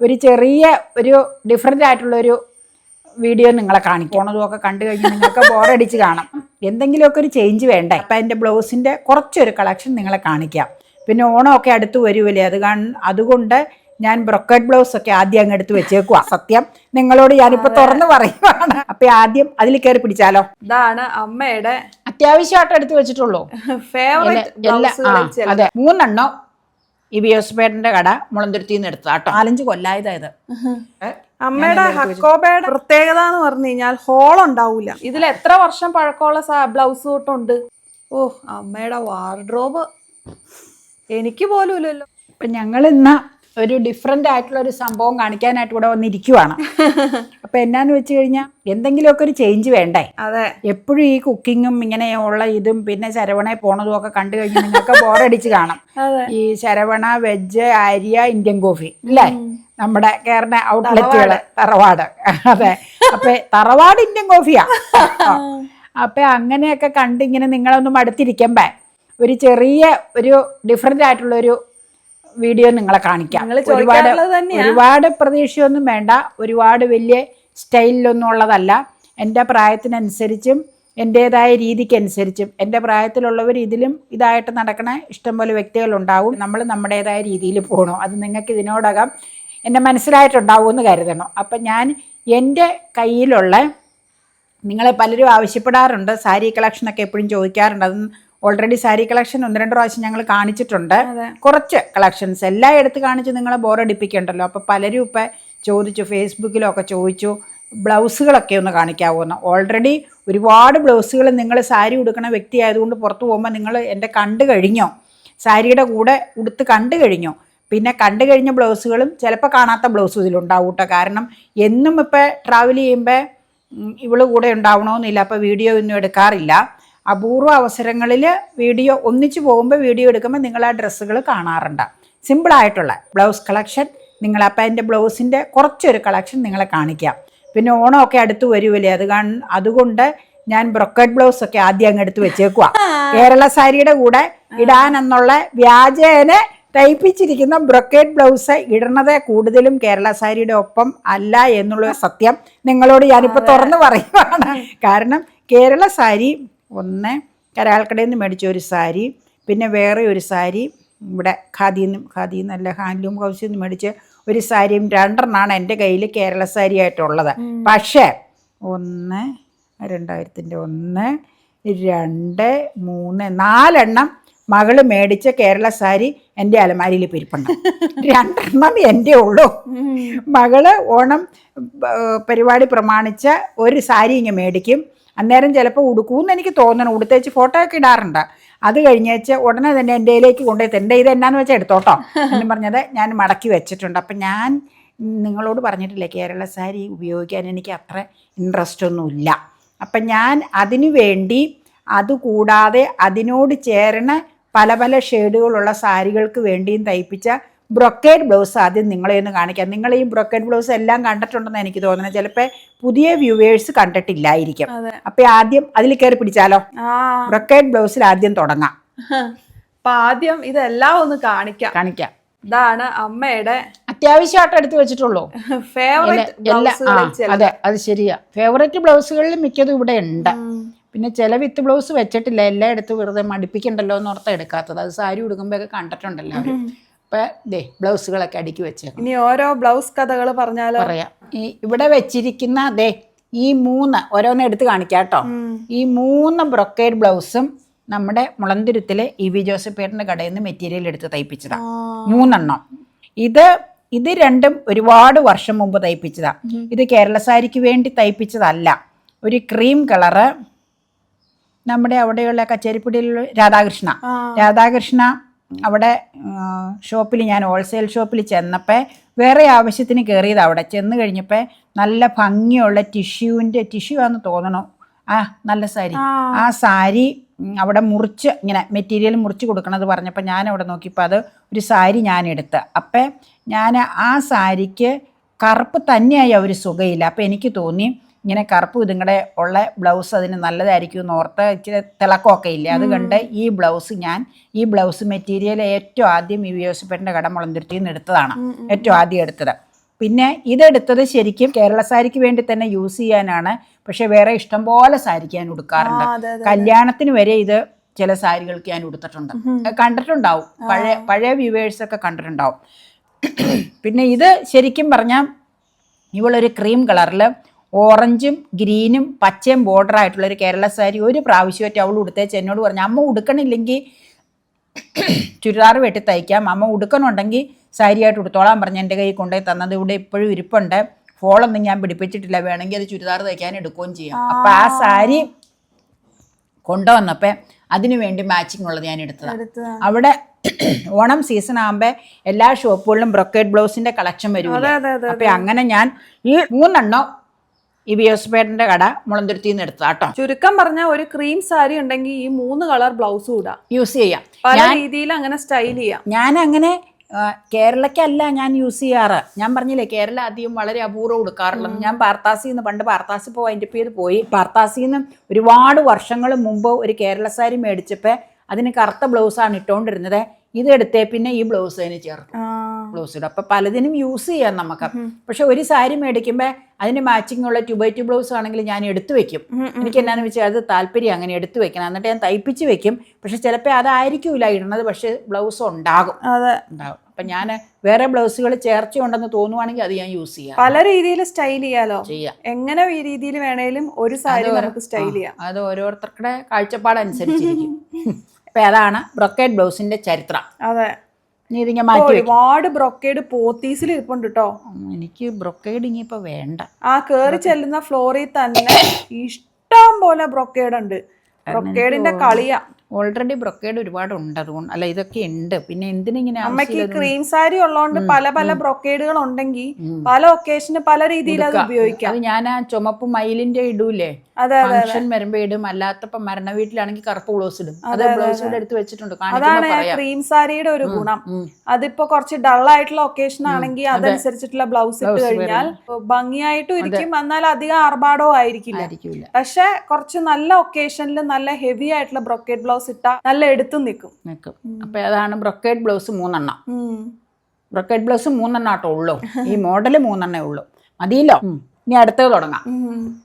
ഒരു ചെറിയ ഒരു ഡിഫറെന്റ് ആയിട്ടുള്ള ഒരു വീഡിയോ നിങ്ങളെ കാണിക്കും. പോണതും ഒക്കെ കണ്ടു കഴിഞ്ഞാൽ നിങ്ങൾക്ക് ബോറടിച്ച് കാണാം. എന്തെങ്കിലുമൊക്കെ ഒരു ചേഞ്ച് വേണ്ടേ? അപ്പം എന്റെ ബ്ലൗസിന്റെ കുറച്ചൊരു കളക്ഷൻ നിങ്ങളെ കാണിക്കാം. പിന്നെ ഓണമൊക്കെ അടുത്ത് വരുമല്ലേ അത് കാണ് അതുകൊണ്ട് ഞാൻ ബ്രൊക്കറ്റ് ബ്ലൗസ് ഒക്കെ ആദ്യം അങ്ങ് എടുത്ത് വെച്ചേക്കുവാ. സത്യം. നിങ്ങളോട് ഞാനിപ്പോൾ തുറന്ന് പറയുവാണ്. അപ്പം ആദ്യം അതിൽ കയറി പിടിച്ചാലോ? ഇതാണ് അമ്മയുടെ അത്യാവശ്യമായിട്ട് എടുത്ത് വെച്ചിട്ടുള്ളൂ. ഫേവറേറ്റ് അതെ. മൂന്നെണ്ണം? ഈ ബി എസ് ബിയോസ്പേട്ടന്റെ കട മുളന്തുരുത്തി നിന്ന് എടുത്തതാ കേട്ടോ. നാലഞ്ച് കൊല്ലായതായത്? അമ്മയുടെ ഹക്കോബയുടെ പ്രത്യേകത എന്ന് പറഞ്ഞു കഴിഞ്ഞാൽ ഹോൾ ഉണ്ടാവൂല. ഇതിൽ എത്ര വർഷം പഴക്കമുള്ള ബ്ലൗസ് തൊട്ടുണ്ട് ഓ അമ്മയുടെ വാർഡ്രോബ് എനിക്ക് പോലും ഇല്ലല്ലോ ഇപ്പൊ ഞങ്ങൾ ഇന്ന് ഒരു ഡിഫറെന്റ് ആയിട്ടുള്ള ഒരു സംഭവം കാണിക്കാനായിട്ട് ഇവിടെ വന്നിരിക്കുവാണ്. അപ്പൊ എന്നാന്ന് വെച്ച് കഴിഞ്ഞാൽ എന്തെങ്കിലുമൊക്കെ ഒരു ചേഞ്ച് വേണ്ടേ? അതെ. എപ്പോഴും ഈ കുക്കിങ്ങും ഇങ്ങനെയുള്ള ഇതും പിന്നെ ശരവണയെ പോണതും ഒക്കെ കണ്ടു കഴിഞ്ഞാൽ നിങ്ങൾക്ക് ബോറടിച്ച് കാണാം. ഈ Saravana veg Arya Indian coffee അല്ലേ നമ്മുടെ കേരള ഔട്ട്ലെറ്റുകൾ തറവാട്. അതെ. അപ്പൊ തറവാട് ഇന്ത്യൻ കോഫിയാ അപ്പൊ അങ്ങനെയൊക്കെ കണ്ട് ഇങ്ങനെ നിങ്ങളൊന്നും അടുത്തിരിക്കുമ്പേ. ഒരു ചെറിയ ഒരു ഡിഫറെന്റ് ആയിട്ടുള്ള ഒരു വീഡിയോ നിങ്ങളെ കാണിക്കാം. ഒരുപാട്. ഒരുപാട് പ്രതീക്ഷയൊന്നും വേണ്ട. ഒരുപാട് വലിയ സ്റ്റൈലിലൊന്നും ഉള്ളതല്ല. എന്റെ പ്രായത്തിനനുസരിച്ചും എന്റേതായ രീതിക്കനുസരിച്ചും എന്റെ പ്രായത്തിലുള്ളവർ ഇതിലും ഇതായിട്ട് നടക്കണ ഇഷ്ടംപോലെ വ്യക്തികളുണ്ടാവും. നമ്മൾ നമ്മുടേതായ രീതിയിൽ പോകണം അത് നിങ്ങൾക്ക് ഇതിനോടകം എന്നെ മനസ്സിലായിട്ടുണ്ടാവുമെന്ന് കരുതണം. അപ്പം ഞാൻ എന്റെ കയ്യിലുള്ള നിങ്ങളെ പലരും ആവശ്യപ്പെടാറുണ്ട്. സാരി കളക്ഷനൊക്കെ എപ്പോഴും ചോദിക്കാറുണ്ട്. അത് ഓൾറെഡി സാരി കളക്ഷൻ ഒന്ന് രണ്ട് പ്രാവശ്യം ഞങ്ങൾ കാണിച്ചിട്ടുണ്ട്. കുറച്ച് കളക്ഷൻസ് എല്ലാം എടുത്ത് കാണിച്ച് നിങ്ങളെ ബോറടിപ്പിക്കണ്ടല്ലോ അപ്പോൾ പലരും ഇപ്പം ചോദിച്ചു ഫേസ്ബുക്കിലൊക്കെ ചോദിച്ചു ബ്ലൗസുകളൊക്കെ ഒന്ന് കാണിക്കാവുന്ന. ഓൾറെഡി ഒരുപാട് ബ്ലൗസുകൾ നിങ്ങൾ സാരി ഉടുക്കണ വ്യക്തി ആയതുകൊണ്ട് പുറത്തു പോകുമ്പോൾ നിങ്ങൾ എന്റെ കണ്ടു കഴിഞ്ഞോ? സാരിയുടെ കൂടെ ഉടുത്ത് കണ്ടു കഴിഞ്ഞോ? പിന്നെ കണ്ടു കഴിഞ്ഞ ബ്ലൗസുകളും ചിലപ്പോൾ കാണാത്ത ബ്ലൗസ് ഇതിലുണ്ടാവും കേട്ടോ കാരണം എന്നും ഇപ്പോൾ ട്രാവൽ ചെയ്യുമ്പോൾ ഇവൾ കൂടെ ഉണ്ടാവണമെന്നില്ല അപ്പോൾ വീഡിയോ ഒന്നും എടുക്കാറില്ല. അപൂർവ അവസരങ്ങളിൽ വീഡിയോ ഒന്നിച്ചു പോകുമ്പോൾ വീഡിയോ എടുക്കുമ്പോൾ നിങ്ങൾ ആ ഡ്രസ്സുകൾ കാണാറുണ്ട്. സിമ്പിളായിട്ടുള്ള ബ്ലൗസ് കളക്ഷൻ നിങ്ങൾ അപ്പം എന്റെ ബ്ലൗസിന്റെ കുറച്ചൊരു കളക്ഷൻ നിങ്ങളെ കാണിക്കാം. പിന്നെ ഓണമൊക്കെ അടുത്ത് വരുമല്ലേ അത് കാണ് അതുകൊണ്ട് ഞാൻ ബ്രൊക്കറ്റ് ബ്ലൗസ് ഒക്കെ ആദ്യം അങ്ങ് എടുത്ത് വെച്ചേക്കുക കേരള സാരിയുടെ കൂടെ ഇടാൻ എന്നുള്ള വ്യാജേന തയ്പ്പിച്ചിരിക്കുന്ന ബ്രൊക്കേറ്റ് ബ്ലൗസ് ഇടണത് കൂടുതലും കേരള സാരിയുടെ ഒപ്പം അല്ല എന്നുള്ള സത്യം നിങ്ങളോട് ഞാനിപ്പോൾ തുറന്ന് പറയുവാണ്. കാരണം കേരള സാരി ഒന്ന്. കരാൾക്കടയിൽ നിന്ന് മേടിച്ച ഒരു സാരി പിന്നെ വേറെ ഒരു സാരി ഇവിടെ ഖാദിയിൽ നിന്നും ഖാദിയിൽ നിന്നല്ല ഹാൻഡ്ലൂം ഹൗസിൽ നിന്ന് മേടിച്ച ഒരു സാരിയും രണ്ടെണ്ണമാണ് എന്റെ കയ്യിൽ കേരള സാരി ആയിട്ടുള്ളത് പക്ഷേ ഒന്ന് രണ്ടായിരത്തിന്റെ ഒന്ന് രണ്ട് മൂന്ന് നാലെണ്ണം മകൾ മേടിച്ച കേരള സാരി എന്റെ അലമാരിയിൽ പിരിപ്പുണ്ട്. രണ്ടെണ്ണം എന്റെ ഉള്ളൂ. മകൾ ഓണം പരിപാടി പ്രമാണിച്ച ഒരു സാരി ഇങ്ങനെ മേടിക്കും. അന്നേരം ചിലപ്പോൾ ഉടുക്കൂന്ന് എനിക്ക് തോന്നണം. ഉടുത്തേച്ച് ഫോട്ടോ ഒക്കെ ഇടാറുണ്ട്. അത് കഴിഞ്ഞേച്ച് ഉടനെ തന്നെ എന്റെ ഇതിലേക്ക് കൊണ്ടുപോയി എന്റെ ഇത് എന്നാന്ന് വെച്ചാൽ എടുത്തോട്ടോ എന്ന് പറഞ്ഞത് ഞാൻ മടക്കി വെച്ചിട്ടുണ്ട്. അപ്പം ഞാൻ നിങ്ങളോട് പറഞ്ഞിട്ടില്ലേ കേരള സാരി ഉപയോഗിക്കാൻ എനിക്ക് അത്ര ഇൻട്രസ്റ്റ് ഒന്നുമില്ല. അപ്പം ഞാൻ അതിനു വേണ്ടി അതുകൂടാതെ അതിനോട് ചേരണ പല പല ഷെയ്ഡുകളുള്ള സാരികൾക്ക് വേണ്ടിയും തയ്പ്പിച്ച ബ്രൊക്കേഡ് ബ്ലൗസ് ആദ്യം നിങ്ങളെ ഒന്ന് കാണിക്കാം. നിങ്ങൾ ഈ ബ്രൊക്കേഡ് ബ്ലൗസ് എല്ലാം കണ്ടിട്ടുണ്ടെന്ന് എനിക്ക് തോന്നുന്നത്. ചിലപ്പോൾ പുതിയ വ്യൂവേഴ്സ് കണ്ടിട്ടില്ലായിരിക്കും. അപ്പൊ ആദ്യം അതിൽ കയറി പിടിച്ചാലോ? ബ്രൊക്കേഡ് ബ്ലൗസിൽ ആദ്യം തുടങ്ങാം. അപ്പൊ ആദ്യം ഇതെല്ലാം ഒന്ന് കാണിക്കാം. കാണിക്കാം. ഇതാണ് അമ്മയുടെ അത്യാവശ്യമായിട്ട് എടുത്തു വെച്ചിട്ടുള്ളൂ. ഫേവറേറ്റ് അതെ അത് ശരിയാ. ഫേവറേറ്റ് ബ്ലൗസുകളിൽ മിക്കതും ഇവിടെ ഉണ്ട്. പിന്നെ ചില വിത്ത് ബ്ലൗസ് വെച്ചിട്ടില്ല. എല്ലായിടത്തും വെറുതെ മടിപ്പിക്കണ്ടല്ലോ എന്ന് ഓർത്താ എടുക്കാത്തത്. അത് സാരി ഉടുക്കുമ്പോഴൊക്കെ കണ്ടിട്ടുണ്ടല്ലോ ഇപ്പൊ ദേ ബ്ലൗസുകളൊക്കെ അടുക്കി വെച്ചേക്കും ഇനി ഓരോ ബ്ലൗസ് കഥകൾ പറഞ്ഞാൽ പറയാം. ഈ ഇവിടെ വെച്ചിരിക്കുന്ന ദേ ഈ മൂന്ന് ഓരോന്ന് എടുത്ത് കാണിക്കാം കേട്ടോ. ഈ മൂന്ന് ബ്രൊക്കേഡ് ബ്ലൗസും നമ്മുടെ മുളന്തുരുത്തിലെ ഇ വി ജോസഫേട്ടന്റെ കടയിൽ നിന്ന് മെറ്റീരിയൽ എടുത്ത് തയ്പ്പിച്ചതാണ് മൂന്നെണ്ണം. ഇത് ഇത് രണ്ടും ഒരുപാട് വർഷം മുമ്പ് തയ്പ്പിച്ചതാ. ഇത് കേരള സാരിക്ക് വേണ്ടി തയ്പ്പിച്ചതല്ല. ഒരു ക്രീം കളറ് നമ്മുടെ അവിടെയുള്ള കച്ചേരിപ്പുടിയിലുള്ള രാധാകൃഷ്ണ. രാധാകൃഷ്ണ അവിടെ ഷോപ്പിൽ ഞാൻ ഹോൾസെയിൽ ഷോപ്പിൽ ചെന്നപ്പോൾ വേറെ ആവശ്യത്തിന് കയറിയത് അവിടെ. ചെന്ന് കഴിഞ്ഞപ്പോൾ നല്ല ഭംഗിയുള്ള ടിഷ്യൂവിന്റെ ടിഷ്യൂ ആണെന്ന് തോന്നണോ. ആ നല്ല സാരി. ആ. സാരി അവിടെ മുറിച്ച് ഇങ്ങനെ മെറ്റീരിയൽ മുറിച്ച് കൊടുക്കണത് പറഞ്ഞപ്പോൾ ഞാൻ അവിടെ നോക്കിയപ്പോൾ അത് ഒരു സാരി ഞാൻ എടുത്ത് അപ്പം ഞാൻ ആ സാരിക്ക് കറുപ്പ് തന്നെയായി അവർ സുഖയില്ല. അപ്പം എനിക്ക് തോന്നി ഇങ്ങനെ കറുപ്പ് ഇതുങ്ങളുടെ ഉള്ള ബ്ലൗസ് അതിന് നല്ലതായിരിക്കും എന്ന് ഓർത്ത് ഇച്ചിരി തിളക്കമൊക്കെ ഇല്ലേ? അത് കണ്ട് ഈ ബ്ലൗസ് ഞാൻ ഈ ബ്ലൗസ് മെറ്റീരിയൽ ഏറ്റവും ആദ്യം ഈ യോസഫേട്ടന്റെ കട മുളന്തുരുത്തിയിൽ നിന്ന് എടുത്തതാണ് ഏറ്റവും ആദ്യം എടുത്തത്. പിന്നെ ഇതെടുത്തത് ശരിക്കും കേരള സാരിക്ക് വേണ്ടി തന്നെ യൂസ് ചെയ്യാനാണ്. പക്ഷെ വേറെ ഇഷ്ടംപോലെ സാരിക്ക് ഞാൻ ഉടുക്കാറുണ്ട്. കല്യാണത്തിന് വരെ ഇത് ചില സാരികൾക്ക് ഞാൻ ഉടുത്തിട്ടുണ്ട്. കണ്ടിട്ടുണ്ടാവും. പഴയ പഴയ വ്യൂവേഴ്സ് ഒക്കെ കണ്ടിട്ടുണ്ടാവും. പിന്നെ ഇത് ശരിക്കും പറഞ്ഞാൽ ഇവളൊരു ക്രീം കളറിൽ ഓറഞ്ചും ഗ്രീനും പച്ചയും ബോർഡർ ആയിട്ടുള്ള ഒരു കേരള സാരി ഒരു പ്രാവശ്യമായിട്ട് അവൾ ഉടുത്തേച്ച് എന്നോട് പറഞ്ഞു അമ്മ ഉടുക്കണില്ലെങ്കിൽ ചുരിദാർ വെട്ടി തയ്ക്കാം. അമ്മ ഉടുക്കണുണ്ടെങ്കിൽ സാരിയായിട്ട് ഉടുത്തോളാൻ പറഞ്ഞ് എന്റെ കൈ കൊണ്ടുപോയി തന്നത്. ഇവിടെ ഇപ്പോഴും ഇരിപ്പുണ്ട്. ഫോളൊന്നും ഞാൻ പിടിപ്പിച്ചിട്ടില്ല. വേണമെങ്കിൽ അത് ചുരിദാർ തയ്ക്കാൻ എടുക്കുകയും ചെയ്യാം. അപ്പം ആ സാരി കൊണ്ടുവന്നപ്പോൾ അതിനു വേണ്ടി മാച്ചിങ് ഉള്ളത് ഞാൻ എടുത്തതാണ് എടുത്തതാണ്. അവിടെ ഓണം സീസൺ ആകുമ്പോൾ എല്ലാ ഷോപ്പുകളിലും ബ്രൊക്കേഡ് ബ്ലൗസിന്റെ കളക്ഷൻ വരും അപ്പൊ അങ്ങനെ ഞാൻ ഈ മൂന്നെണ്ണം ഈ ബിയോസ്പേട്ടന്റെ കട മുളന്തുരുത്തിയിൽ നിന്ന് എടുത്തതാ കേട്ടോ ചുരുക്കം പറഞ്ഞ ഒരു ക്രീം സാരി ഉണ്ടെങ്കിൽ ഈ മൂന്ന് കളർ ബ്ലൗസ് ഇടാം യൂസ് ചെയ്യാം. പല രീതിയിൽ അങ്ങനെ സ്റ്റൈൽ ചെയ്യാം. ഞാൻ അങ്ങനെ കേരളക്കല്ല ഞാൻ യൂസ് ചെയ്യാറ്. ഞാൻ പറഞ്ഞില്ലേ കേരള അധികം വളരെ അപൂർവം കൊടുക്കാറുള്ളത്. ഞാൻ പാർത്താസിൽ നിന്ന് പണ്ട് പാർത്താസി പോയി അതിന്റെ പേര് പോയി. പാർത്താസിൽ നിന്ന് ഒരുപാട് വർഷങ്ങൾ മുമ്പ് ഒരു കേരള സാരി മേടിച്ചപ്പോൾ അതിന് കറുത്ത ബ്ലൗസാണ് ഇട്ടുകൊണ്ടിരുന്നത് ഇതെടുത്തേ പിന്നെ ഈ ബ്ലൗസ് അതിന് ചേർക്കും ബ്ലൗസ് ഇടും. അപ്പം പലതിനും യൂസ് ചെയ്യാം നമുക്ക്. പക്ഷെ ഒരു സാരി മേടിക്കുമ്പോൾ അതിന് മാച്ചിങ് ഉള്ള ട്യൂബൈറ്റ് ബ്ലൗസ് ആണെങ്കിൽ ഞാൻ എടുത്തു വെക്കും. എനിക്ക് എന്നാന്ന് വെച്ചാൽ അത് താല്പര്യം അങ്ങനെ എടുത്തു വെക്കണം. എന്നിട്ട് ഞാൻ തയ്പ്പിച്ച് വെക്കും. പക്ഷെ ചിലപ്പോൾ അതായിരിക്കില്ല ഇടുന്നത് പക്ഷെ ബ്ലൗസ് ഉണ്ടാകും. അതെ. ഉണ്ടാകും. അപ്പം ഞാൻ വേറെ ബ്ലൗസുകൾ ചേർച്ച ഉണ്ടെന്ന് തോന്നുവാണെങ്കിൽ അത് ഞാൻ യൂസ് ചെയ്യാം. പല രീതിയിൽ സ്റ്റൈൽ ചെയ്യാലോ? ചെയ്യാം. എങ്ങനെ ഈ രീതിയിൽ വേണേലും ഒരു സാരി നമുക്ക് സ്റ്റൈൽ ചെയ്യാം. അത് ഓരോരുത്തരുടെ കാഴ്ചപ്പാടനുസരിച്ചിരിക്കും. അപ്പം അതാണ് ബ്രൊക്കേഡ് ബ്ലൗസിന്റെ ചരിത്രം. അതെ. ഇതിങ്ങനെ മാറ്റി വെക്കും. ഒരുപാട് ബ്രൊക്കേഡ് പോത്തീസിൽ ഇരിപ്പുണ്ട് കേട്ടോ ഉം, എനിക്ക് ബ്രൊക്കേഡ് ഇനിയിപ്പോ വേണ്ട. ആ കേറി ചെല്ലുന്ന ഫ്ലോറിൽ തന്നെ ഇഷ്ടം പോലെ ബ്രൊക്കേഡ് ഉണ്ട് ബ്രൊക്കേഡിന്റെ കളിയാ. ഓൾറെഡി ബ്രൊക്കേഡ് ഒരുപാട് ഉണ്ട് അതുകൊണ്ട്. അല്ല ഇതൊക്കെ ഉണ്ട്. പിന്നെ എന്തിനിങ്ങനെ അമ്മയ്ക്ക് ക്രീം സാരി ഉള്ളതുകൊണ്ട് പല പല ബ്രൊക്കേഡുകൾ ഉണ്ടെങ്കിൽ പല ഒക്കേഷന് പല രീതിയിൽ അത് ഉപയോഗിക്കാം. അത് ഞാൻ ആ ചുമപ്പ് മയിലിന്റെ ഇടൂലേ? ഫംഗ്ഷൻ വരുമ്പോ ഇടും. അല്ലാത്തപ്പോ മരണ വീട്ടിലാണെങ്കിൽ കറുപ്പ് ബ്ലൗസ് ഇടും. അത് ബ്ലൗസ് അടുത്ത് എടുത്ത് വെച്ചിട്ടുണ്ട്. അതാണ് ക്രീം സാരിയുടെ ഒരു ഗുണം. അതിപ്പോ കുറച്ച് ഡൾ ആയിട്ടുള്ള ഒക്കേഷൻ ആണെങ്കിൽ അതനുസരിച്ചിട്ടുള്ള ബ്ലൗസ് ഇട്ട് കഴിഞ്ഞാൽ ഭംഗിയായിട്ടും ഇരിക്കും എന്നാൽ അധികം ആർഭാടവും ആയിരിക്കില്ല. ആയിരിക്കില്ല. പക്ഷെ കുറച്ച് നല്ല ഒക്കേഷനിൽ നല്ല ഹെവി ആയിട്ടുള്ള ബ്രൊക്കേഡ് ബ്ലൗസ് ഇട്ടാ നല്ല എടുത്തു നിൽക്കും നിൽക്കും അപ്പൊ അതാണ് ബ്രൊക്കേഡ് ബ്ലൗസ് മൂന്നെണ്ണം. ബ്രൊക്കേഡ് ബ്ലൗസ് മൂന്നെണ്ണം ആട്ടോ ഉള്ളൂ. ഈ മോഡൽ മൂന്നെണ്ണേ ഉള്ളൂ. മതിയല്ലോ? ഇനി അടുത്തത് തുടങ്ങാം.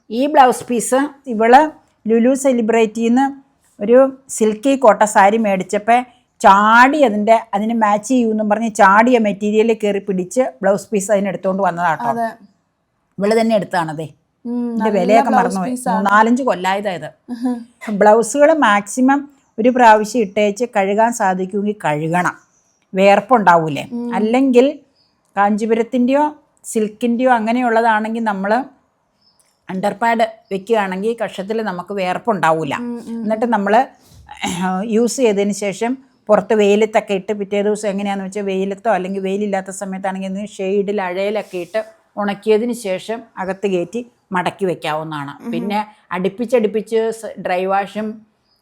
ഈ ബ്ലൗസ് പീസ് ഇവൾ ലുലു സെലിബ്രേറ്റിന്ന് ഒരു സിൽക്കി കോട്ട സാരി മേടിച്ചപ്പോൾ ചാടി അതിന്റെ അതിന് മാച്ച് ചെയ്യൂന്നും പറഞ്ഞ് ചാടിയ മെറ്റീരിയൽ കയറി പിടിച്ച് ബ്ലൗസ് പീസ് അതിനെടുത്തോണ്ട് വന്നതാട്ടോ. അതെ. ഇവൾ തന്നെ എടുത്താണതേ. ഇതിന്റെ വിലയൊക്കെ മറന്നു നാലഞ്ച് കൊല്ലായതായത് ബ്ലൗസുകൾ മാക്സിമം ഒരു പ്രാവശ്യം ഇട്ടേച്ച് കഴുകാൻ സാധിക്കുമെങ്കിൽ കഴുകണം. വേർപ്പുണ്ടാവൂലേ? അല്ലെങ്കിൽ കാഞ്ചീപുരത്തിന്റെയോ സിൽക്കിന്റെയോ അങ്ങനെയുള്ളതാണെങ്കിൽ നമ്മൾ അണ്ടർ പാഡ് വെക്കുകയാണെങ്കിൽ കഷത്തിൽ നമുക്ക് വേർപ്പുണ്ടാവില്ല എന്നിട്ട് നമ്മൾ യൂസ് ചെയ്തതിന് ശേഷം പുറത്ത് വെയിലത്തൊക്കെ ഇട്ട് പിറ്റേ ദിവസം എങ്ങനെയാണെന്ന് വെച്ചാൽ വെയിലത്തോ അല്ലെങ്കിൽ വെയിലില്ലാത്ത സമയത്താണെങ്കിൽ ഷെയ്ഡിൽ അഴയിലൊക്കെ ഇട്ട് ഉണക്കിയതിന് ശേഷം അകത്ത് കയറ്റി മടക്കി വെക്കാവുന്നതാണ്. പിന്നെ അടുപ്പിച്ചടുപ്പിച്ച് ഡ്രൈ വാഷും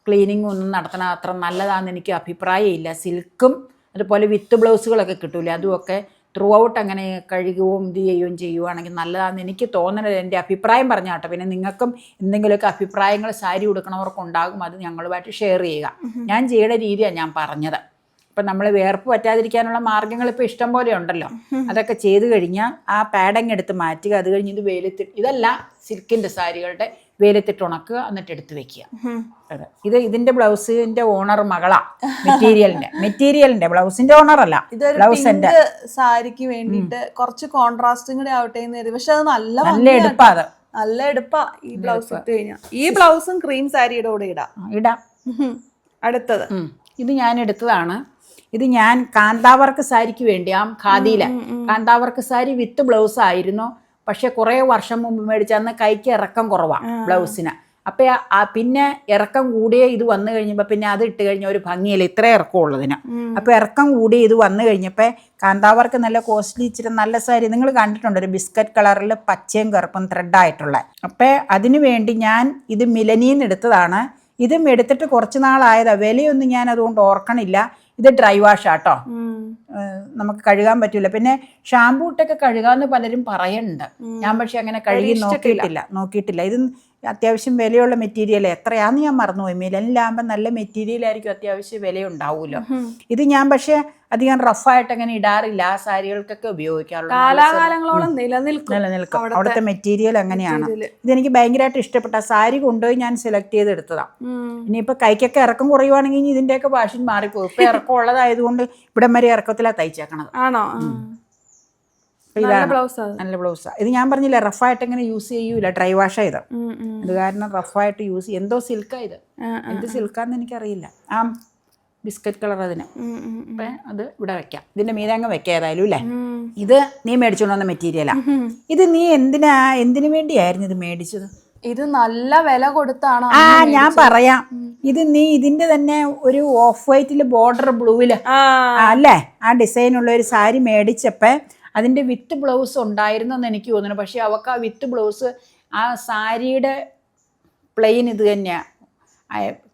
ക്ലീനിങ്ങും ഒന്നും നടത്തണ അത്ര നല്ലതാണെന്ന് എനിക്ക് അഭിപ്രായമില്ല. സിൽക്കും അതുപോലെ വിത്ത് ബ്ലൗസുകളൊക്കെ കിട്ടൂലേ? അതുമൊക്കെ ത്രൂ ഔട്ട് അങ്ങനെ കഴുകുകയും ഇത് ചെയ്യുകയും ചെയ്യുവാണെങ്കിൽ നല്ലതാണെന്ന് എനിക്ക് തോന്നണത് എന്റെ അഭിപ്രായം പറഞ്ഞാട്ടോ. പിന്നെ നിങ്ങൾക്കും എന്തെങ്കിലുമൊക്കെ അഭിപ്രായങ്ങൾ സാരി ഉടുക്കണവർക്ക് ഉണ്ടാകും അത് ഞങ്ങളുമായിട്ട് ഷെയർ ചെയ്യുക. ഞാൻ ചെയ്യേണ്ട രീതിയാണ് ഞാൻ പറഞ്ഞത്. ഇപ്പം നമ്മൾ വേർപ്പ് പറ്റാതിരിക്കാനുള്ള മാർഗങ്ങൾ ഇപ്പോൾ ഇഷ്ടം പോലെ ഉണ്ടല്ലോ. അതൊക്കെ ചെയ്ത് കഴിഞ്ഞാൽ ആ പാഡങ് എടുത്ത് മാറ്റുക. അത് കഴിഞ്ഞ് ഇത് വെയിലത്തിട്ട് ഇതല്ല സിൽക്കിന്റെ സാരികളുടെ വെയിലത്തിട്ട് ഉണക്കുക എന്നിട്ട് എടുത്ത് വെക്കുക. അതെ. ഇത് ഇതിന്റെ ബ്ലൗസിന്റെ ഓണർ മകളാ മെറ്റീരിയലിന്റെ. മെറ്റീരിയലിന്റെ ബ്ലൗസിന്റെ ഓണർ അല്ല ബ്ലൗസിന്റെ. സാരിക്ക് വേണ്ടിയിട്ട് കുറച്ച് കോൺട്രാസ്റ്റും കൂടി ആവട്ടെ എന്ന് കരുതി. പക്ഷെ അത് നല്ല നല്ല എടുപ്പാ അത്. നല്ല എടുപ്പാ ഈ ബ്ലൗസ് ഇട്ട് കഴിഞ്ഞാൽ ഈ ബ്ലൗസും ക്രീം സാരിയുടെ കൂടെ ഇടാം. ഇടാം. അടുത്തത്. ഇത് ഞാൻ എടുത്തതാണ്. ഇത് ഞാൻ കാന്താവർക്ക് സാരിക്ക് വേണ്ടിയാ ഖാദിയിലെ. കാന്താവർക്ക് സാരി വിത്ത് ബ്ലൗസ് ആയിരുന്നു പക്ഷെ കുറേ വർഷം മുമ്പ് മേടിച്ച അന്ന് കൈക്ക് ഇറക്കം കുറവാണ് ബ്ലൗസിന്. അപ്പം പിന്നെ ഇറക്കം കൂടിയ ഇത് വന്നു കഴിഞ്ഞപ്പോൾ പിന്നെ അത് ഇട്ട് കഴിഞ്ഞ ഒരു ഭംഗിയില്ല? ഇത്ര ഇറക്കം ഉള്ളതിന് അപ്പോൾ ഇറക്കം കൂടി ഇത് വന്നു കഴിഞ്ഞപ്പോൾ കാന്താവർക്ക് നല്ല കോസ്റ്റ്ലി ഇച്ചിരി നല്ല സാരി നിങ്ങൾ കണ്ടിട്ടുണ്ട് ഒരു ബിസ്ക്കറ്റ് കളറിൽ പച്ചയും കറുപ്പും ത്രെഡായിട്ടുള്ള അപ്പോൾ അതിനു വേണ്ടി ഞാൻ ഇത് മിലനിന്ന് എടുത്തതാണ്. ഇതും എടുത്തിട്ട് കുറച്ച് നാളായതാ. വിലയൊന്നും ഞാൻ അതുകൊണ്ട് ഓർക്കണില്ല. ഇത് ഡ്രൈ വാഷ് ആട്ടോ. നമുക്ക് കഴുകാൻ പറ്റൂല. പിന്നെ ഷാമ്പൂ ഇട്ടൊക്കെ കഴുകാന്ന് പലരും പറയുന്നുണ്ട് ഞാൻ പക്ഷെ അങ്ങനെ കഴുകി നോക്കിയിട്ടില്ല. നോക്കിയിട്ടില്ല. ഇത് അത്യാവശ്യം വിലയുള്ള മെറ്റീരിയൽ എത്രയാന്ന് ഞാൻ മറന്നുപോയി മിലനിലാകുമ്പോൾ നല്ല മെറ്റീരിയൽ ആയിരിക്കും അത്യാവശ്യം വിലയുണ്ടാവുമല്ലോ. ഇത് ഞാൻ പക്ഷേ അധികം റഫായിട്ട് അങ്ങനെ ഇടാറില്ല. ആ സാരികൾക്കൊക്കെ ഉപയോഗിക്കാറുള്ളൂ കാലാകാലങ്ങളോളം നിലനിൽക്കും. നിലനിൽക്കും. അവിടുത്തെ മെറ്റീരിയൽ അങ്ങനെയാണ്. ഇതെനിക്ക് ഭയങ്കരമായിട്ട് ഇഷ്ടപ്പെട്ട സാരി കൊണ്ടുപോയി ഞാൻ സെലക്ട് ചെയ്തെടുത്തതാണ്. ഇനിയിപ്പോൾ കൈക്കൊക്കെ ഇറക്കം കുറയുവാണെങ്കിൽ ഇതിന്റെയൊക്കെ ഇതിന്റെയൊക്കെ ഭാഷ മാറിപ്പോകും. ഇപ്പം ഇറക്കം ഉള്ളതായതുകൊണ്ട് ഇവിടം വരെ ഇറക്കത്തിലാണ് തയ്ച്ചേക്കണത്. ആണോ? നല്ല ബ്ലൗസ് ബ്ലൗസാണ് ഇത് ഞാൻ പറഞ്ഞില്ല റഫായിട്ട് എങ്ങനെ യൂസ് ചെയ്യൂല ഡ്രൈ വാഷ് ഇത്. അത് കാരണം റഫായിട്ട് യൂസ് എന്തോ സിൽക്കാ ഇത്. എന്ത് സിൽക്കാന്ന് എനിക്കറിയില്ല. ആ ബിസ്ക്കറ്റ് കളർ അതിന്. അപ്പം അത് ഇവിടെ വെക്കാം. ഇതിന്റെ മീതെ അങ്ങ് വെക്കാം ഏതായാലും അല്ലേ ഇത് നീ മേടിച്ചോണ്ട് വന്ന മെറ്റീരിയലാ ഇത് നീ എന്തിനാ എന്തിനു വേണ്ടിയായിരുന്നു ഇത് മേടിച്ചത്? ഇത് നല്ല വില കൊടുത്താണ് ആ ഞാൻ പറയാം. ഇത് നീ ഇതിന്റെ തന്നെ ഒരു ഓഫ് വൈറ്റിൽ ബോർഡർ ബ്ലൂവിൽ അല്ലേ? ആ ഡിസൈനുള്ള ഒരു സാരി മേടിച്ചപ്പോൾ അതിന്റെ വിത്ത് ബ്ലൗസ് ഉണ്ടായിരുന്നെന്ന് എനിക്ക് തോന്നുന്നു. പക്ഷേ അവൾക്ക് ആ വിത്ത് ബ്ലൗസ് ആ സാരിയുടെ പ്ലെയിൻ ഇത് തന്നെയാണ്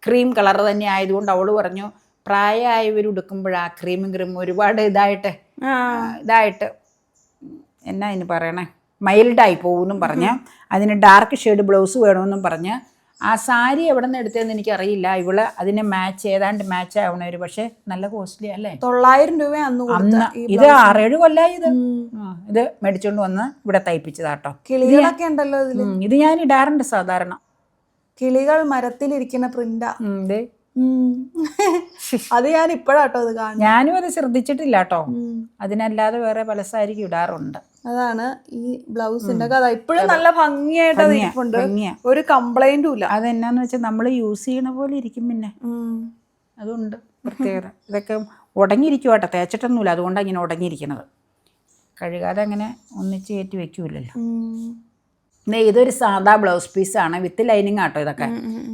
ക്രീം കളർ തന്നെ ആയതുകൊണ്ട് അവൾ പറഞ്ഞു പ്രായമായവർ ഉടുക്കുമ്പോഴാ ക്രീമും ക്രീമും ഒരുപാട് ഇതായിട്ട്. ഇതായിട്ട് എന്നാ ഇനി പറയണേ? മൈൽഡായി പോകുമെന്നും പറഞ്ഞ് അതിന് ഡാർക്ക് ഷെയ്ഡ് ബ്ലൗസ് വേണമെന്നും പറഞ്ഞ് ആ സാരി എവിടെ നിന്ന് എടുത്തതെന്ന് എനിക്കറിയില്ല. ഇവൾ അതിനെ മാച്ച് ഏതാണ്ട് മാച്ച് ആവണ ഒരു പക്ഷേ നല്ല കോസ്റ്റ്ലി അല്ലേ? തൊള്ളായിരം രൂപ അന്ന് അന്ന് ഇത് ആറേഴ് കൊല്ലായി ഇത്. ഇത് മേടിച്ചോണ്ട് വന്ന് ഇവിടെ തയ്പ്പിച്ചതാട്ടോ. കിളികളൊക്കെ ഉണ്ടല്ലോ ഇതിൽ. ഇത് ഞാൻ ഇടാറുണ്ട് സാധാരണ. കിളികൾ മരത്തിലിരിക്കുന്ന പ്രിന്റാ. അത് ഞാൻ ഇപ്പോഴാട്ടോ അത് കാണുന്നത് ഞാനും അത് ശ്രദ്ധിച്ചിട്ടില്ല കേട്ടോ അതിനല്ലാതെ വേറെ പല സാരിക്ക് ഇടാറുണ്ട്. അതാണ് ഈ ബ്ലൗസിന്റെ കഥ. ഇപ്പോഴും നല്ല ഭംഗിയായിട്ട് അത് ഇരിപ്പുണ്ട്. ഭംഗിയാ. ഒരു കംപ്ലൈന്റും ഇല്ല. അതെന്നാന്ന് വെച്ചാൽ നമ്മൾ യൂസ് ചെയ്യണ പോലെ ഇരിക്കും പിന്നെ. അതുണ്ട് പ്രത്യേകത. ഇതൊക്കെ ഉടങ്ങിയിരിക്കും കേട്ടോ. തേച്ചിട്ടൊന്നുമില്ല. അതുകൊണ്ടാണ് ഇങ്ങനെ ഉടങ്ങിയിരിക്കുന്നത് കഴുകാതെ അങ്ങനെ ഒന്നിച്ച് കയറ്റി വെക്കൂലല്ലോ ഇതൊരു സാധാ ബ്ലൗസ് പീസാണ് വിത്ത് ലൈനിങ് ആട്ടോ ഇതൊക്കെ.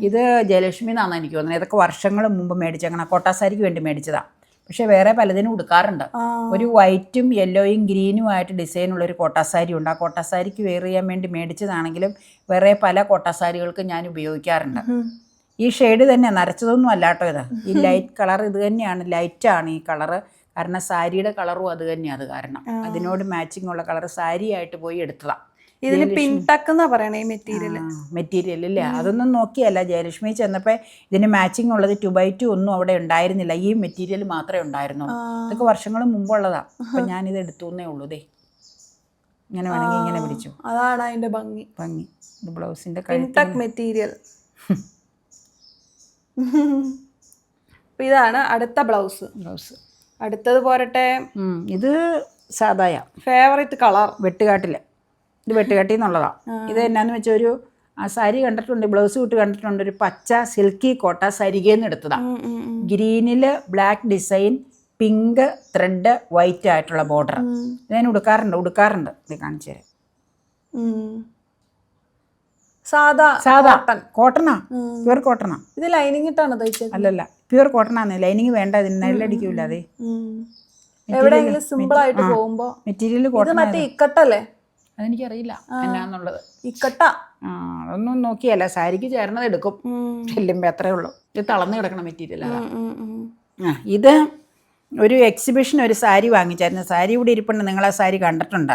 ഇത് ജയലക്ഷ്മി എന്നാണ് എനിക്ക് തോന്നുന്നത്. ഇതൊക്കെ വർഷങ്ങൾ മുമ്പ് മേടിച്ചേക്കണം കോട്ടാസാരിക്ക് വേണ്ടി മേടിച്ചതാണ് പക്ഷെ വേറെ പലതിനും ഉടുക്കാറുണ്ട്. ഒരു വൈറ്റും യെല്ലോയും ഗ്രീനും ആയിട്ട് ഡിസൈൻ ഉള്ള ഒരു കോട്ടാസാരി ഉണ്ട്. ആ കോട്ടാസാരിക്ക് വെയർ ചെയ്യാൻ വേണ്ടി മേടിച്ചതാണെങ്കിലും വേറെ പല കോട്ടാസാരികൾക്കും ഞാൻ ഉപയോഗിക്കാറുണ്ട്. ഈ ഷെയ്ഡ് തന്നെ നരച്ചതൊന്നും അല്ല കേട്ടോ ഇത്. ഈ ലൈറ്റ് കളർ ഇത് തന്നെയാണ്. ആണ് ഈ കളർ കാരണം സാരിയുടെ കളറും അത് തന്നെയാണ് അത് കാരണം. അതിനോട് മാച്ചിങ് ഉള്ള കളർ സാരി ആയിട്ട് പോയി എടുത്തതാ. ഇതിന് പിൻടക്ക് എന്നാ പറയണേ ഈ മെറ്റീരിയൽ മെറ്റീരിയൽ അല്ലേ അതൊന്നും നോക്കിയല്ല ജയലക്ഷ്മി ചെന്നപ്പോൾ ഇതിന് മാച്ചിങ് ഉള്ളത് ടു ബൈ ടു ഒന്നും അവിടെ ഉണ്ടായിരുന്നില്ല. ഈ മെറ്റീരിയൽ മാത്രമേ ഉണ്ടായിരുന്നു ഇതൊക്കെ വർഷങ്ങൾ മുമ്പുള്ളതാ അപ്പം ഞാനിത് എടുത്തു എടുത്തുന്നേ ഉള്ളൂ ദേ. ഇങ്ങനെ വേണമെങ്കിൽ ഇങ്ങനെ പിടിച്ചു. അതാണ് അതിന്റെ ഭംഗി. ഭംഗി. ബ്ലൗസിന്റെ പിൻടക്ക് മെറ്റീരിയൽ ഇതാണ് അടുത്ത ബ്ലൗസ്. ബ്ലൗസ്. അടുത്തത് പോരട്ടെ. ഇത് സാധായ ഫേവറേറ്റ് കളർ വെട്ടുകാട്ടിൽ ഇത് വെട്ടുകെട്ടി എന്നുള്ളതാണ് ഇത് എന്നാന്ന് വെച്ചാൽ ഒരു ആ സാരി കണ്ടിട്ടുണ്ട് ബ്ലൗസ് വിട്ട് കണ്ടിട്ടുണ്ട് ഒരു പച്ച സിൽക്കി കോട്ട സരികേന്ന് എടുത്തതാണ് ഗ്രീനിൽ black design pink thread white ആയിട്ടുള്ള ബോർഡർ. ഞാൻ ഉടുക്കാറുണ്ട് ഉടുക്കാറുണ്ട്. ഇത് കാണിച്ചു തരാം. സാധാ സാധാ കോട്ടണാ പ്യുവർ കോട്ടണാ ഇത് ലൈനിങ് ഇട്ടാണ് തയ്ച്ചത്? അല്ലല്ല പ്യുവർ കോട്ടണാന്ന് ലൈനിങ് വേണ്ട ഇതിന് നെല്ലടിക്കൂല അതെ. എവിടെയെങ്കിലും സിമ്പിൾ ആയിട്ട് പോകുമ്പോ മെറ്റീരിയൽ കോട്ടൺ മറ്റേ ഇക്കട്ടല്ലേ? അതെനിക്കറിയില്ല. എന്നാന്നുള്ളത്. ഇക്കട്ട ആ അതൊന്നും നോക്കിയല്ല. സാരിക്ക് ചേർന്നത് എടുക്കും. ചെല്ലുമ്പോ ചെല്ലുമ്പോൾ അത്രേ ഉള്ളൂ. ഇത് തളർന്നു കിടക്കണ മെറ്റീരിയൽ. ആ ഇത് ഒരു എക്സിബിഷൻ ഒരു സാരി വാങ്ങിച്ചായിരുന്നു. സാരി കൂടി ഇരിപ്പുണ്ട്. നിങ്ങൾ ആ സാരി കണ്ടിട്ടുണ്ട്.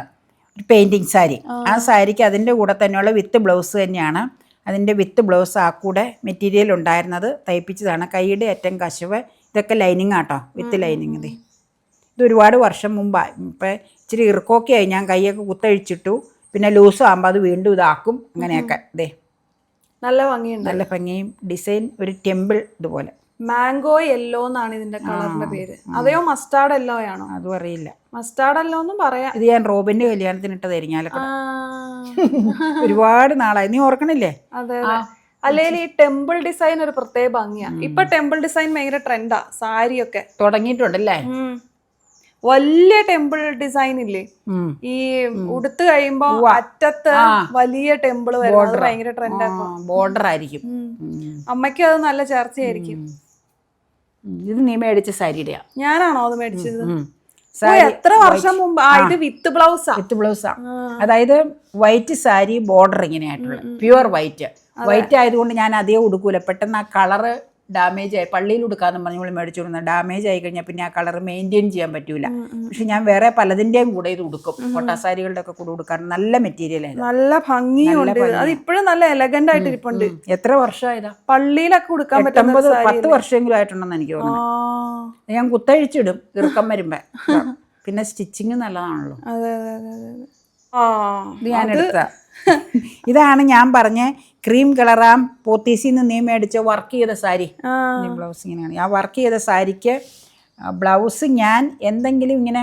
ഒരു പെയിന്റിങ് സാരി. ആ. സാരിക്ക് അതിന്റെ കൂടെ തന്നെയുള്ള വിത്ത് ബ്ലൗസ് തന്നെയാണ്. അതിന്റെ വിത്ത് ബ്ലൗസ് ആ കൂടെ മെറ്റീരിയൽ ഉണ്ടായിരുന്നത്. തയ്പ്പിച്ചതാണ്. കൈയുടെ ഏറ്റവും കശവ് ഇതൊക്കെ ലൈനിങ് ആട്ടോ വിത്ത് ലൈനിങ് ഇത്. ഇത് ഒരുപാട് വർഷം മുമ്പാണ് ഇപ്പം ഇച്ചിരി ഇറുക്കോക്കെയായി ഞാൻ കൈയൊക്കെ കുത്തഴിച്ചിട്ടു. പിന്നെ ലൂസ് ആകുമ്പോൾ അത് വീണ്ടും ഇതാക്കും. അങ്ങനെയൊക്കെ. ദേ. നല്ല ഭംഗിയുണ്ട്. നല്ല ഭംഗിയും ഡിസൈൻ ഒരു ടെമ്പിൾ ഇതുപോലെ. മാംഗോ യെല്ലോ എന്നാണ് ഇതിന്റെ കളറിന്റെ പേര്. അതെയോ മസ്റ്റാർഡ് യെല്ലോ ആണോ? അതും അറിയില്ല. മസ്റ്റാർഡ് യെല്ലോ എന്നും പറയാം. ഇത് ഞാൻ റോബിന്റെ കല്യാണത്തിന് ഇട്ടത് എരിഞ്ഞാലൊക്കെ ഒരുപാട് നാളായി. നീ ഓർക്കണില്ലേ? അതെ അല്ലെങ്കിൽ ഈ ടെമ്പിൾ ഡിസൈൻ ഒരു പ്രത്യേക ഭംഗിയാ. ഇപ്പൊ ടെമ്പിൾ ഡിസൈൻ ഭയങ്കര ട്രെൻഡാ. സാരിയൊക്കെ. തുടങ്ങിയിട്ടുണ്ടല്ലേ. വലിയ ടെമ്പിൾ ഡിസൈൻ ഇല്ലേ ഈ ഉടുത്ത് കഴിയുമ്പോ അറ്റത്ത് വലിയ ടെമ്പിൾ വരുന്നത് ഭയങ്കര ട്രെൻഡ് ബോർഡർ ആയിരിക്കും അമ്മയ്ക്ക് അത് നല്ല ചർച്ചയായിരിക്കും. ഇത് നീ മേടിച്ച സാരിയുടെയാ? ഞാനാണോ അത് മേടിച്ചത്? എത്ര വർഷം മുമ്പ്. ഇത് വിത്ത് ബ്ലൗസാ. വിത്ത് ബ്ലൗസാ. അതായത് വൈറ്റ് സാരി ബോർഡർ ഇങ്ങനെയായിട്ടുള്ള പ്യുവർ വൈറ്റ്. വൈറ്റ് ആയതുകൊണ്ട് ഞാൻ അതേ ഉടുക്കൂല. പെട്ടെന്ന് ആ കളറ് ഡാമേജ് ആയി പള്ളിയിൽ ഉടുക്കാന്ന് പറഞ്ഞ് നമ്മൾ മേടിച്ചു കൊടുക്കുന്നത് ഡാമേജ് ആയി കഴിഞ്ഞാൽ പിന്നെ ആ കളർ മെയിന്റെയിൻ ചെയ്യാൻ പറ്റൂല. പക്ഷെ ഞാൻ വേറെ പലതിന്റെയും കൂടെ ഇത് ഉടുക്കും. കൊട്ടാസാരികളുടെ ഒക്കെ കൂടെ ഉടുക്കാൻ നല്ല മെറ്റീരിയൽ ആയിരുന്നു. നല്ല ഭംഗിയുണ്ട് അത് ഇപ്പോഴും നല്ല എലഗന്റ് ആയിട്ട് ഇരിപ്പുണ്ട്. എത്ര വർഷമായതാ പള്ളിയിലൊക്കെ കൊടുക്കാൻ ഒരു പത്ത് വർഷമെങ്കിലും ആയിട്ടുണ്ടെന്ന് എനിക്ക് തോന്നുന്നു ഞാൻ കുത്തഴിച്ചിടും ഇറുക്കം വരുമ്പോ. പിന്നെ സ്റ്റിച്ചിങ് നല്ലതാണല്ലോ. ഇത് ഞാൻ എടുത്ത ഇതാണ് ഞാൻ പറഞ്ഞ ക്രീം കളറാം പോത്തീസിന്ന് നീ മേടിച്ച വർക്ക് ചെയ്ത സാരി. ബ്ലൗസ് ഇങ്ങനെയാണ്. ആ വർക്ക് ചെയ്ത സാരിക്ക് ബ്ലൗസ് ഞാൻ എന്തെങ്കിലും ഇങ്ങനെ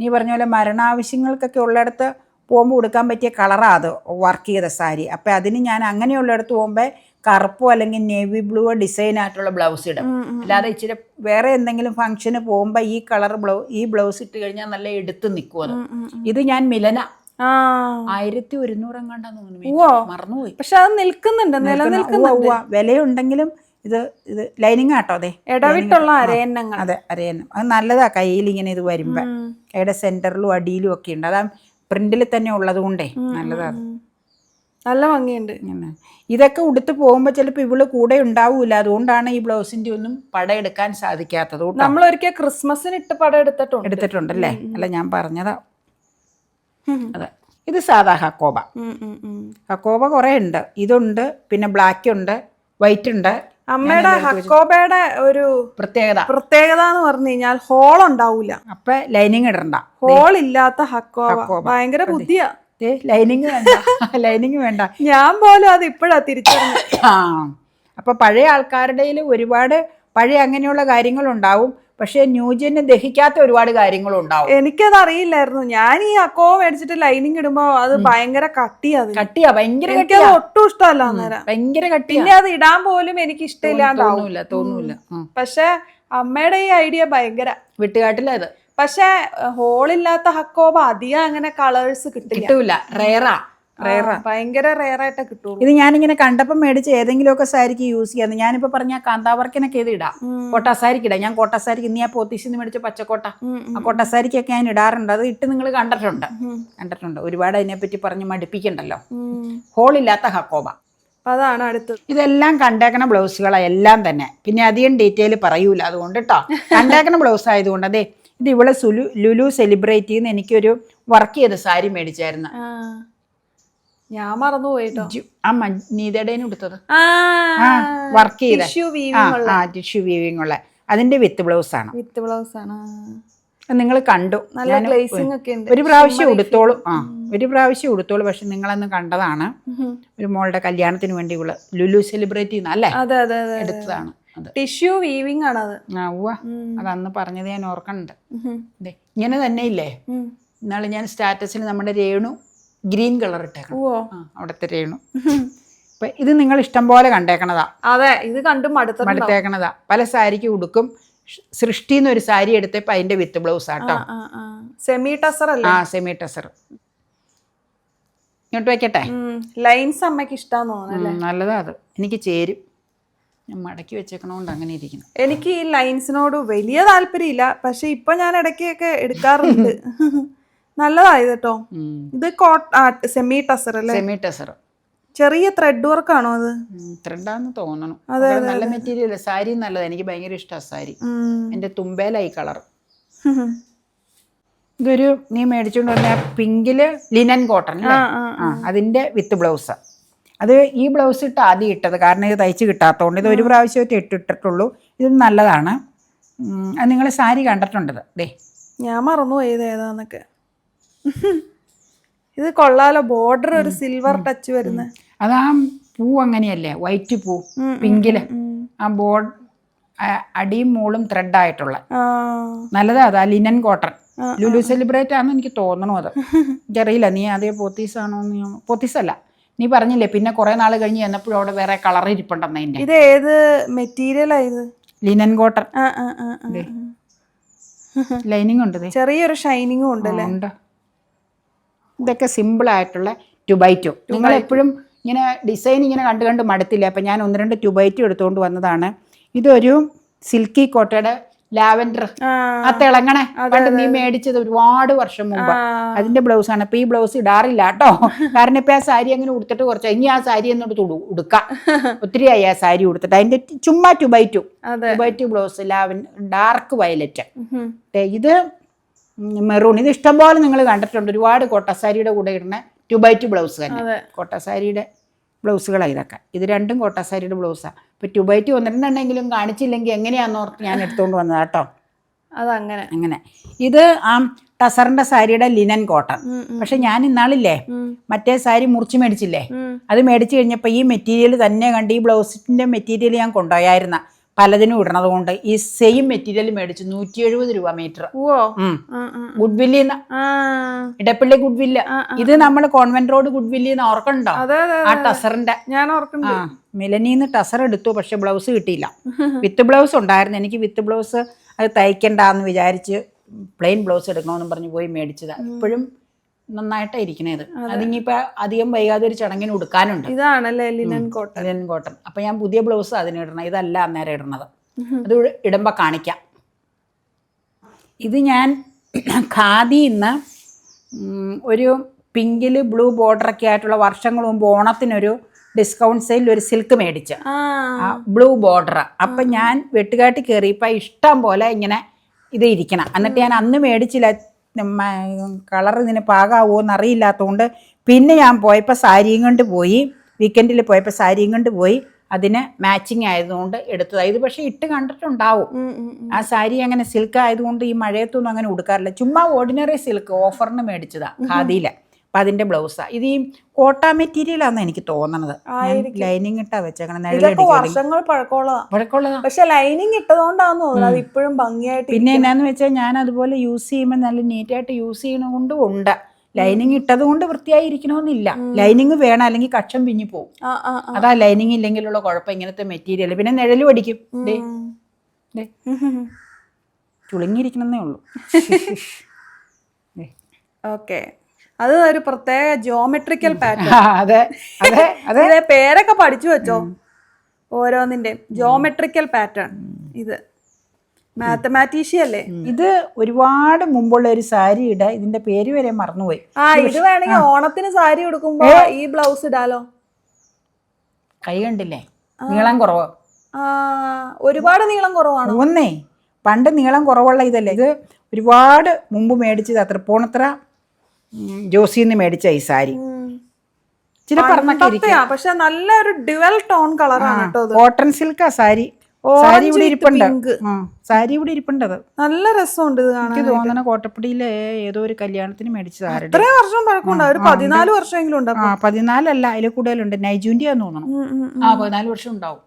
നീ പറഞ്ഞ പോലെ മരണാവശ്യങ്ങൾക്കൊക്കെ ഉള്ളിടത്ത് പോകുമ്പോൾ കൊടുക്കാൻ പറ്റിയ കളറാ അത് വർക്ക് ചെയ്ത സാരി. അപ്പം അതിന് ഞാൻ അങ്ങനെയുള്ളിടത്ത് പോകുമ്പോൾ കറുപ്പോ അല്ലെങ്കിൽ നേവി ബ്ലൂവോ ഡിസൈൻ ആയിട്ടുള്ള ബ്ലൗസ് ഇടും. അല്ലാതെ ഇച്ചിരി വേറെ എന്തെങ്കിലും ഫംഗ്ഷന് പോകുമ്പോൾ ഈ കളർ ബ്ലൗ ഈ ബ്ലൗസ് ഇട്ട് കഴിഞ്ഞാൽ നല്ല എടുത്ത് നിൽക്കും അത് ഇത് ഞാൻ മിലന ആയിരത്തി ഒരുന്നൂറ് എങ്ങാണ്ടാന്ന് തോന്നുന്നു. മറന്നുപോയി. പക്ഷെ അത് നിൽക്കുന്നുണ്ട് നിലനിൽക്കുന്നുണ്ട്. വിലയുണ്ടെങ്കിലും ഇത് ഇത് ലൈനിങ് ആട്ടോ അതെ. ഇടവിട്ടുള്ള അരയന്നങ്ങൾ. അതെ അരയന്നം. അത് നല്ലതാ കയ്യിൽ ഇങ്ങനെ ഇത് വരുമ്പോ. കൈയുടെ സെന്ററിലും അടിയിലും ഒക്കെ ഉണ്ട്. അതാ പ്രിന്റിൽ തന്നെ ഉള്ളത് കൊണ്ടേ നല്ലതാ നല്ല ഭംഗിയുണ്ട്. ഇതൊക്കെ ഉടുത്ത് പോകുമ്പോൾ ചിലപ്പോ ഇവൾ കൂടെ ഉണ്ടാവൂല. അതുകൊണ്ടാണ് ഈ ബ്ലൗസിന്റെ ഒന്നും പടയെടുക്കാൻ സാധിക്കാത്തത് നമ്മളൊരിക്കൽ നമ്മൾ ഒരിക്കൽ ക്രിസ്മസിന് ഇട്ട് പടം എടുത്തിട്ടുണ്ട്. എടുത്തിട്ടുണ്ടല്ലേ? അല്ല ഞാൻ പറഞ്ഞതാ അതെ. ഇത് സാധാ ഹക്കോബ. ഹക്കോബ കുറേ ഉണ്ട്. ഇതുണ്ട് പിന്നെ ബ്ലാക്ക് ഉണ്ട് വൈറ്റ് ഉണ്ട്. അമ്മയുടെ ഹക്കോബയുടെ ഒരു പ്രത്യേകത. പ്രത്യേകത എന്ന് പറഞ്ഞു കഴിഞ്ഞാൽ ഹോൾ ഉണ്ടാവൂല. അപ്പൊ ലൈനിങ് ഇടണ്ട. ഹോൾ ഇല്ലാത്ത ഹക്കോബ. ഭയങ്കര ബുദ്ധിയാ. ലൈനിങ് വേണ്ട. ലൈനിങ് വേണ്ട. ഞാൻ പോലും അത് ഇപ്പോഴാ തിരിച്ചറിഞ്ഞു ആ. അപ്പൊ പഴയ ആൾക്കാരുടെ ഒരുപാട് പഴയ അങ്ങനെയുള്ള കാര്യങ്ങളുണ്ടാവും. പക്ഷേ ന്യൂജന് ദഹിക്കാത്ത ഒരുപാട് കാര്യങ്ങളും ഉണ്ടാവും എനിക്കത് അറിയില്ലായിരുന്നു ഞാൻ ഈ അക്കോ മേടിച്ചിട്ട് ലൈനിങ് ഇടുമ്പോ അത് ഭയങ്കര കട്ടിയാ കട്ടിയാ ഭയങ്കര കട്ടിയാ. ഒട്ടും ഇഷ്ടമല്ല അന്നേരം. ഭയങ്കര കട്ടി പിന്നെ അത് ഇടാൻ പോലും എനിക്ക് ഇഷ്ടമില്ല തോന്നൂല. പക്ഷെ അമ്മയുടെ ഈ ഐഡിയ ഭയങ്കര. വിട്ടുകാട്ടില്ല ഇത് പക്ഷെ ഹോളില്ലാത്ത ഹക്കോബ അധികം അങ്ങനെ കളേഴ്സ് കിട്ടില്ല. കിട്ടൂല. റേറാ ഭയങ്കര റെയർ ആയിട്ടേ കിട്ടുള്ളൂ. ഇത് ഞാനിങ്ങനെ കണ്ടപ്പം മേടിച്ച് ഏതെങ്കിലുമൊക്കെ സാരിക്ക് യൂസ് ചെയ്യാന്ന്. ഞാനിപ്പോ പറഞ്ഞ കാന്താവർക്കിനൊക്കെ ഇത് ഇടാം. കോട്ടാസാരിക്ക് ഇടാം. ഞാൻ കോട്ടാസാരിക്ക് ഇന്ന് ഞാൻ പോത്തീസിന്ന് മേടിച്ച പച്ചക്കോട്ട. ആ കോട്ടാസാരിക്കൊക്കെ ഞാൻ ഇടാറുണ്ട്. അത് ഇട്ട് നിങ്ങൾ കണ്ടിട്ടുണ്ട്. കണ്ടിട്ടുണ്ട്. ഒരുപാട് അതിനെപ്പറ്റി പറഞ്ഞ് മടുപ്പിക്കണ്ടല്ലോ. ഹോളില്ലാത്ത ഹക്കോബ. അതാണ് അടുത്തത് ഇതെല്ലാം കണ്ടേക്കണ ബ്ലൗസുകളാണ് എല്ലാം തന്നെ. പിന്നെ അധികം ഡീറ്റെയിൽ പറയൂല അതുകൊണ്ട് കേട്ടോ കണ്ടേക്കണ ബ്ലൗസ് ആയതുകൊണ്ട് അതെ ഇത് ഇവിടെ സുലു ലുലു സെലിബ്രേറ്റ് ചെയ്യുന്ന എനിക്കൊരു വർക്ക് ചെയ്ത സാരി മേടിച്ചായിരുന്നു. ഞാൻ മറന്നു പോയിട്ടോ. അമ്മ ആ നീതടേനും എടുത്തത് ആ വർക്ക് ചെയ്ത. ടിഷ്യൂ ആ വീവിംഗ് ആ ഉള്ള. അതിന്റെ വിത്ത് ബ്ലൗസ് ആണ്. വിത്ത് ബ്ലൗസ് ആണ് നിങ്ങൾ കണ്ടു. നല്ല ഗ്ലേസിംഗ് ഒക്കെ ഉണ്ട്. ഒരു പ്രാവശ്യം ഉടുത്തോളൂ. ആ ഒരു പ്രാവശ്യം ഉടുത്തോളൂ. പക്ഷെ നിങ്ങളന്ന് കണ്ടതാണ്. ഒരു മോളുടെ കല്യാണത്തിന് വേണ്ടിയുള്ള ലുലു സെലിബ്രേറ്റ് ചെയ്യുന്ന അല്ലേ? അതെ അതെ അതെ എടുത്തതാണ് അത്. ടിഷ്യൂ വീവിംഗ് ആണ് അത്. ആ ഉവ്വ. ഉം. അതന്ന് പറഞ്ഞത് ഞാൻ ഓർക്കണുണ്ട് ദേ, ഇങ്ങനെ തന്നെ ഇല്ലേ. ഇന്നാൾ ഞാൻ സ്റ്റാറ്റസിൽ നമ്മുടെ രേണു ഗ്രീൻ കളർ ഇട്ടേക്കണം. ഓ അവിടെ അവിടുത്തെ രേണു. അപ്പൊ ഇത് നിങ്ങൾ ഇഷ്ടം പോലെ കണ്ടേക്കണതാ. അതെ ഇത് കണ്ടും മടുത്തേക്കണതാ. പല സാരിക്ക് ഉടുക്കും. സൃഷ്ടി എന്നൊരു സാരി എടുത്തപ്പോ അതിന്റെ വിത്ത് ബ്ലൗസ് ആട്ടോ സെമി ടസർ അല്ലേ? ആ സെമി ടസർ. ഇങ്ങോട്ട് വെക്കട്ടെ? ലൈൻസ് അമ്മയ്ക്ക് ഇഷ്ടാന്ന് തോന്നുന്നു ഉം, നല്ലതാ അത്. എനിക്ക് ചേരും. ഞാൻ മടക്കി വെച്ചേക്കണോണ്ട് അങ്ങനെ ഇരിക്കുന്നു. എനിക്ക് ഈ ലൈൻസിനോട് വലിയ താല്പര്യമില്ല. പക്ഷെ ഇപ്പൊ ഞാൻ ഇടയ്ക്കൊക്കെ എടുക്കാറുണ്ട്. നല്ലതാ ഇത് കേട്ടോ ഇത് സെമി ടസർ അല്ലേ? സെമി ടസർ ചെറിയ ത്രെഡ് വർക്ക് ആണോ അത്? ത്രെഡാന്ന് തോന്നണം. അതെ നല്ല മെറ്റീരിയൽ സാരി നല്ലതാണ് എനിക്ക് ഭയങ്കര ഇഷ്ടമാണ് സാരി. എന്റെ എന്റെ തുമ്പേലായി കളർ. ഇതൊരു നീ മേടിച്ചുകൊണ്ട് വന്ന പിങ്കിൽ ലിനൻ കോട്ടൺ അതിന്റെ വിത്ത് ബ്ലൗസ് അത് ഈ ബ്ലൗസ് ഇട്ട് ആദ്യം ഇട്ടത്. കാരണം ഇത് തയ്ച്ച് കിട്ടാത്തതുകൊണ്ട് ഇത് ഒരു പ്രാവശ്യമായിട്ട് ഇട്ടിട്ടുള്ളൂ. ഇത് നല്ലതാണ്. അത് നിങ്ങൾ സാരി കണ്ടിട്ടുണ്ടത്? ദേ. ഞാൻ മറന്നു പോയത് ഏതാന്നൊക്കെ. ഇത് കൊള്ളാലോ ബോർഡർ ഒരു സിൽവർ ടച്ച് വരുന്ന. അതാ ആ പൂ അങ്ങനെയല്ലേ വൈറ്റ് പൂ പിങ്കിൽ. ആ ബോർഡ് അടിയും മോളും ത്രെഡ് ആയിട്ടുള്ള. നല്ലതാ അതാ ലിനൻ കോട്ടൺ ലുലു സെലിബ്രേറ്റ് ആണെന്ന് എനിക്ക് തോന്നണു അത്. എനിക്കറിയില്ല നീ അതേ പോത്തീസ് ആണോ നീ പോത്തീസ് അല്ല. നീ പറഞ്ഞില്ലേ പിന്നെ കുറെ നാൾ കഴിഞ്ഞ് ചെന്നപ്പോഴും അവിടെ വേറെ കളർ ഇരിപ്പുണ്ടെന്ന് അതിന്റെ ഇത് ഏത് മെറ്റീരിയലാ ഇത്? Linen cotton. ലൈനിങ് ഉണ്ട്. ചെറിയൊരു ഷൈനിങ്ങും ഉണ്ട് ആ, ഉണ്ട്? ഇതൊക്കെ സിമ്പിളായിട്ടുള്ള ടുബൈറ്റോ നിങ്ങൾ എപ്പോഴും ഇങ്ങനെ ഡിസൈൻ ഇങ്ങനെ കണ്ട് കണ്ട് മടുത്തില്ല? അപ്പം ഞാൻ ഒന്ന് രണ്ട് ടുബൈറ്റോ എടുത്തുകൊണ്ട് വന്നതാണ്. ഇതൊരു സിൽക്കി കോട്ടയുടെ ലാവൻഡർ. ആ. തിളങ്ങണേ പണ്ട് നീ മേടിച്ചത് ഒരുപാട് വർഷം മുമ്പ്. അതിന്റെ ബ്ലൗസ് ആണ്. ഇപ്പൊ ഈ ബ്ലൗസ് ഇടാറില്ല കേട്ടോ. കാരണം ഇപ്പൊ ആ സാരി അങ്ങനെ ഉടുത്തിട്ട് കുറച്ച് ഇനി ആ സാരി എന്നോട് ഉടുക്കാം. ഒത്തിരി ആയി ആ സാരി ഉടുത്തിട്ട്. അതിന്റെ ചുമ്മാ two by two by two blouse ലാവൻ dark violet ഇത് മെറൂൺ. ഇത് ഇഷ്ടംപോലെ നിങ്ങൾ കണ്ടിട്ടുണ്ട്. ഒരുപാട് കോട്ടസാരിയുടെ കൂടെ ഇടുന്ന ടു ബൈ ടു ബ്ലൗസ് തന്നെ. കോട്ടസാരിയുടെ ബ്ലൗസുകളാണ് ഇതൊക്കെ. ഇത് രണ്ടും കോട്ടസാരിയുടെ ബ്ലൗസാണ് ഇപ്പം ടു ബൈ ടു ഒന്നിരണ്ടെണ്ണെങ്കിലും കാണിച്ചില്ലെങ്കിൽ എങ്ങനെയാന്ന് ഓർത്ത് ഞാൻ എടുത്തുകൊണ്ട് വന്നത് കേട്ടോ. അതങ്ങനെ. അങ്ങനെ. ഇത് ആ ടസറിന്റെ സാരിയുടെ ലിനൻ കോട്ടൺ. പക്ഷെ ഞാൻ ഇന്നാളില്ലേ മറ്റേ സാരി മുറിച്ച് മേടിച്ചില്ലേ? അത് മേടിച്ച് കഴിഞ്ഞപ്പോൾ ഈ മെറ്റീരിയൽ തന്നെ കണ്ട് ഈ ബ്ലൗസിന്റെ മെറ്റീരിയൽ ഞാൻ കൊണ്ടുപോയായിരുന്ന. പലതിനും ഇടണത് കൊണ്ട് ഈ സെയിം മെറ്റീരിയൽ മേടിച്ച് നൂറ്റി എഴുപത് രൂപ മീറ്റർ ഓ ആ, ആ. ഗുഡ് വില്ലിന്ന് ഇടപ്പള്ളി ഗുഡ് വില്ല് ഇത് നമ്മൾ കോൺവെന്റ് റോഡ് ഗുഡ് വില്ലിന്ന് ഓർക്കണ്ടോ ആ ടസറിന്റെ. ഞാൻ മിലനിന്ന് ടസർ എടുത്തു പക്ഷെ ബ്ലൗസ് കിട്ടിയില്ല. വിത്ത് ബ്ലൗസ് ഉണ്ടായിരുന്നു. എനിക്ക് വിത്ത് ബ്ലൗസ് അത് തയ്ക്കണ്ടെന്ന് വിചാരിച്ച് പ്ലെയിൻ ബ്ലൗസ് എടുക്കണമെന്നും പറഞ്ഞ് പോയി മേടിച്ചതാണ് ഇപ്പോഴും നന്നായിട്ടാണ് ഇരിക്കണേ അതിനിപ്പോ അധികം വൈകാതെ ഒരു ചടങ്ങിന് ഉടുക്കാനുണ്ട്. ഇതാണല്ലേ ലിനൻ കോട്ടൺ. Linen cotton. അപ്പൊ ഞാൻ പുതിയ ബ്ലൗസ് അതിന് ഇടണം ഇതല്ല അന്നേരം ഇടണത്. അത് ഇടുമ്പോ കാണിക്കാം. ഇത് ഞാൻ ഖാദി ഖാദിന്ന് ഒരു പിങ്കിൽ ബ്ലൂ ബോർഡറൊക്കെ ആയിട്ടുള്ള വർഷങ്ങൾ മുമ്പ് ഓണത്തിനൊരു ഡിസ്കൗണ്ട് സെയിൽ ഒരു സിൽക്ക് മേടിച്ച്. Blue border. അപ്പം ഞാൻ വെട്ടുകാട്ടി കയറിയപ്പോൾ ഇഷ്ടം പോലെ ഇങ്ങനെ ഇത് ഇരിക്കണം. എന്നിട്ട് ഞാൻ അന്ന് മേടിച്ചില്ല. കളർ ഇതിന് പാകാവോ എന്നറിയില്ലാത്തതുകൊണ്ട് പിന്നെ ഞാൻ പോയപ്പോൾ സാരിയും കൊണ്ട് പോയി. വീക്കെൻഡിൽ പോയപ്പോൾ സാരിയും കൊണ്ട് പോയി. അതിന് മാച്ചിങ് ആയതുകൊണ്ട് എടുത്തതാണ് ഇത് പക്ഷേ ഇട്ട് കണ്ടിട്ടുണ്ടാവും. ആ സാരി അങ്ങനെ സിൽക്ക് ആയതുകൊണ്ട് ഈ മഴയത്തൊന്നും അങ്ങനെ ഉടുക്കാറില്ല. ചുമ്മാ ഓർഡിനറി സിൽക്ക് ഓഫറിന് മേടിച്ചതാണ് ഖാദിയിലെ. അപ്പം അതിന്റെ ബ്ലൗസാണ് ഇത് ഈ കോട്ട മെറ്റീരിയലാണെന്ന് എനിക്ക് തോന്നണത്. ലൈനിങ് ഇട്ടാ വെച്ചേക്കണം വർഷങ്ങൾ പഴക്കമുള്ളതാ. പക്ഷെ ലൈനിങ് ഇട്ടതുകൊണ്ടാന്ന് തോന്നുന്നത് അത് ഇപ്പോഴും ഭംഗിയായിട്ട് പിന്നെ എന്നാന്ന് വെച്ചാൽ ഞാൻ അതുപോലെ യൂസ് ചെയ്യുമ്പോൾ നല്ല നീറ്റായിട്ട് യൂസ് ചെയ്യണതുകൊണ്ടും ഉണ്ട്. ലൈനിങ് ഇട്ടത് കൊണ്ട് വൃത്തിയായിരിക്കണമെന്നില്ല ലൈനിങ് വേണം അല്ലെങ്കിൽ കക്ഷം പിഞ്ഞു പോകും. അതാ ലൈനിങ് ഇല്ലെങ്കിലുള്ള കുഴപ്പം ഇങ്ങനത്തെ മെറ്റീരിയൽ പിന്നെ നിഴൽ ഉം. ദേ ഉം. ചുളുങ്ങിയിരിക്കണമെന്നേ ഉള്ളൂ. ഓക്കെ. അത് ഒരു പ്രത്യേക ജോമെട്രിക്കൽ പാറ്റേൺ അതെ അതെ അതെ. പേരൊക്കെ പഠിച്ചു വെച്ചോ? ഓരോന്നിന്റെ ജോമെട്രിക്കൽ പാറ്റേൺ ഇത് മാത്തമാറ്റീഷ്യ അല്ലേ? ഇത് ഒരുപാട് മുമ്പുള്ള ഒരു സാരിയുടെ ഇതിന്റെ പേര് വരെ മറന്നുപോയി. ആ ഇത് വേണമെങ്കിൽ ഓണത്തിന് സാരി ഉടുക്കുമ്പോ ഈ ബ്ലൗസ് ഇടാലോ? കൈ കണ്ടില്ലേ? നീളം കുറവ്. ഒരുപാട് നീളം കുറവാണ്? ഒന്നേ പണ്ട് നീളം കുറവുള്ള ഇതല്ലേ? ഇത് ഒരുപാട് മുമ്പ് മേടിച്ചത് തൃപ്പൂണിത്ര ജോസിന്ന് മേടിച്ച ഈ സാരി. പക്ഷെ ചില ഒരു പക്ഷെ നല്ലൊരു ഡ്യുവൽ ടോൺ കളറാണ് കോട്ടൺ സിൽക്കാ സാരി. സാരി ഇവിടെ ഇരിപ്പുണ്ട്. സാരി ഇവിടെ ഇരിപ്പുണ്ട് അത്. നല്ല രസമുണ്ട് ഇത് കാണാൻ എനിക്ക് തോന്നണ കോട്ടപ്പടിയിലെ ഏതോ ഒരു കല്യാണത്തിന് മേടിച്ചത് ഇത്രയും വർഷം പഴക്കമുണ്ട്. ഒരു പതിനാല് വർഷമെങ്കിലും ഉണ്ട് ആ പതിനാലല്ല അതിൽ കൂടുതലുണ്ട്. നൈജൂന്റെ തോന്നണം. ആ പതിനാല് വർഷം ഉണ്ടാവും.